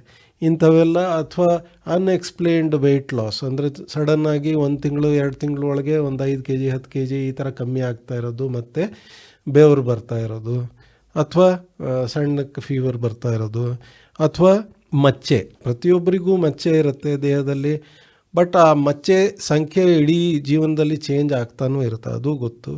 ಇಂಥವೆಲ್ಲ ಅಥವಾ ಅನ್ಎಕ್ಸ್ಪ್ಲೇನ್ಡ್ ವೆಯ್ಟ್ ಲಾಸ್ ಅಂದರೆ ಸಡನ್ನಾಗಿ ಒಂದು ತಿಂಗಳು, ಎರಡು ತಿಂಗಳು ಒಳಗೆ ಒಂದು ಐದು ಕೆ ಜಿ ಹತ್ತು ಕೆ ಜಿ ಈ ಥರ ಕಮ್ಮಿ ಆಗ್ತಾ ಇರೋದು ಮತ್ತು ಬೆವರು ಬರ್ತಾ ಇರೋದು. ಅಥವಾ ಸಣ್ಣಕ್ಕೆ ಫೀವರ್ ಬರ್ತಾ ಇರೋದು. ಅಥವಾ ಮಚ್ಚೆ. ಪ್ರತಿಯೊಬ್ಬರಿಗೂ ಮಚ್ಚೆ ಇರುತ್ತೆ ದೇಹದಲ್ಲಿ, ಬಟ್ ಆ ಮಚ್ಚೆ ಸಂಖ್ಯೆ ಇಡೀ ಜೀವನದಲ್ಲಿ ಚೇಂಜ್ ಆಗ್ತಾನೂ ಇರುತ್ತೆ, ಅದು ಗೊತ್ತು.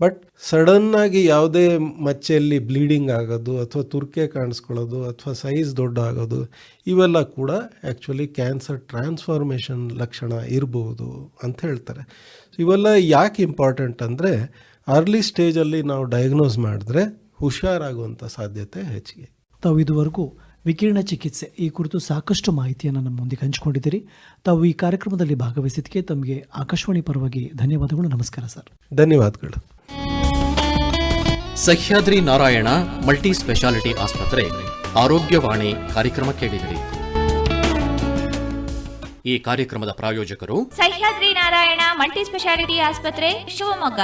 ಬಟ್ ಸಡನ್ನಾಗಿ ಯಾವುದೇ ಮಚ್ಚೆಯಲ್ಲಿ ಬ್ಲೀಡಿಂಗ್ ಆಗೋದು ಅಥವಾ ತುರ್ಕೆ ಕಾಣಿಸ್ಕೊಳ್ಳೋದು ಅಥವಾ ಸೈಜ್ ದೊಡ್ಡ ಆಗೋದು, ಇವೆಲ್ಲ ಕೂಡ ಆ್ಯಕ್ಚುಲಿ ಕ್ಯಾನ್ಸರ್ ಟ್ರಾನ್ಸ್ಫಾರ್ಮೇಷನ್ ಲಕ್ಷಣ ಇರಬಹುದು ಅಂತ ಹೇಳ್ತಾರೆ. ಇವೆಲ್ಲ ಯಾಕೆ ಇಂಪಾರ್ಟೆಂಟ್ ಅಂದರೆ ಅರ್ಲಿ ಸ್ಟೇಜಲ್ಲಿ ನಾವು ಡಯಾಗ್ನೋಸ್ ಮಾಡಿದ್ರೆ ಹುಷಾರಾಗುವಂಥ ಸಾಧ್ಯತೆ ಹೆಚ್ಚಿಗೆ. ತಾವು ಇದುವರೆಗೂ ವಿಕಿರಣ ಚಿಕಿತ್ಸೆ ಈ ಕುರಿತು ಸಾಕಷ್ಟು ಮಾಹಿತಿಯನ್ನು ನಮ್ಮೊಂದಿಗೆ ಹಂಚಿಕೊಂಡಿದ್ದೀರಿ. ತಾವು ಈ ಕಾರ್ಯಕ್ರಮದಲ್ಲಿ ಭಾಗವಹಿಸಿದ್ದಕ್ಕೆ ತಮಗೆ ಆಕಾಶವಾಣಿ ಪರವಾಗಿ ಧನ್ಯವಾದಗಳು. ನಮಸ್ಕಾರ ಸರ್. ಧನ್ಯವಾದಗಳು. ಸಹ್ಯಾದ್ರಿ ನಾರಾಯಣ ಮಲ್ಟಿ ಸ್ಪೆಷಾಲಿಟಿ ಆಸ್ಪತ್ರೆ ಆರೋಗ್ಯವಾಣಿ ಕಾರ್ಯಕ್ರಮ ಕೇಳಿದಿರಿ. ಈ ಕಾರ್ಯಕ್ರಮದ ಪ್ರಾಯೋಜಕರು ಸಹ್ಯಾದ್ರಿ ನಾರಾಯಣ ಮಲ್ಟಿ ಸ್ಪೆಷಾಲಿಟಿ ಆಸ್ಪತ್ರೆ ಶಿವಮೊಗ್ಗ.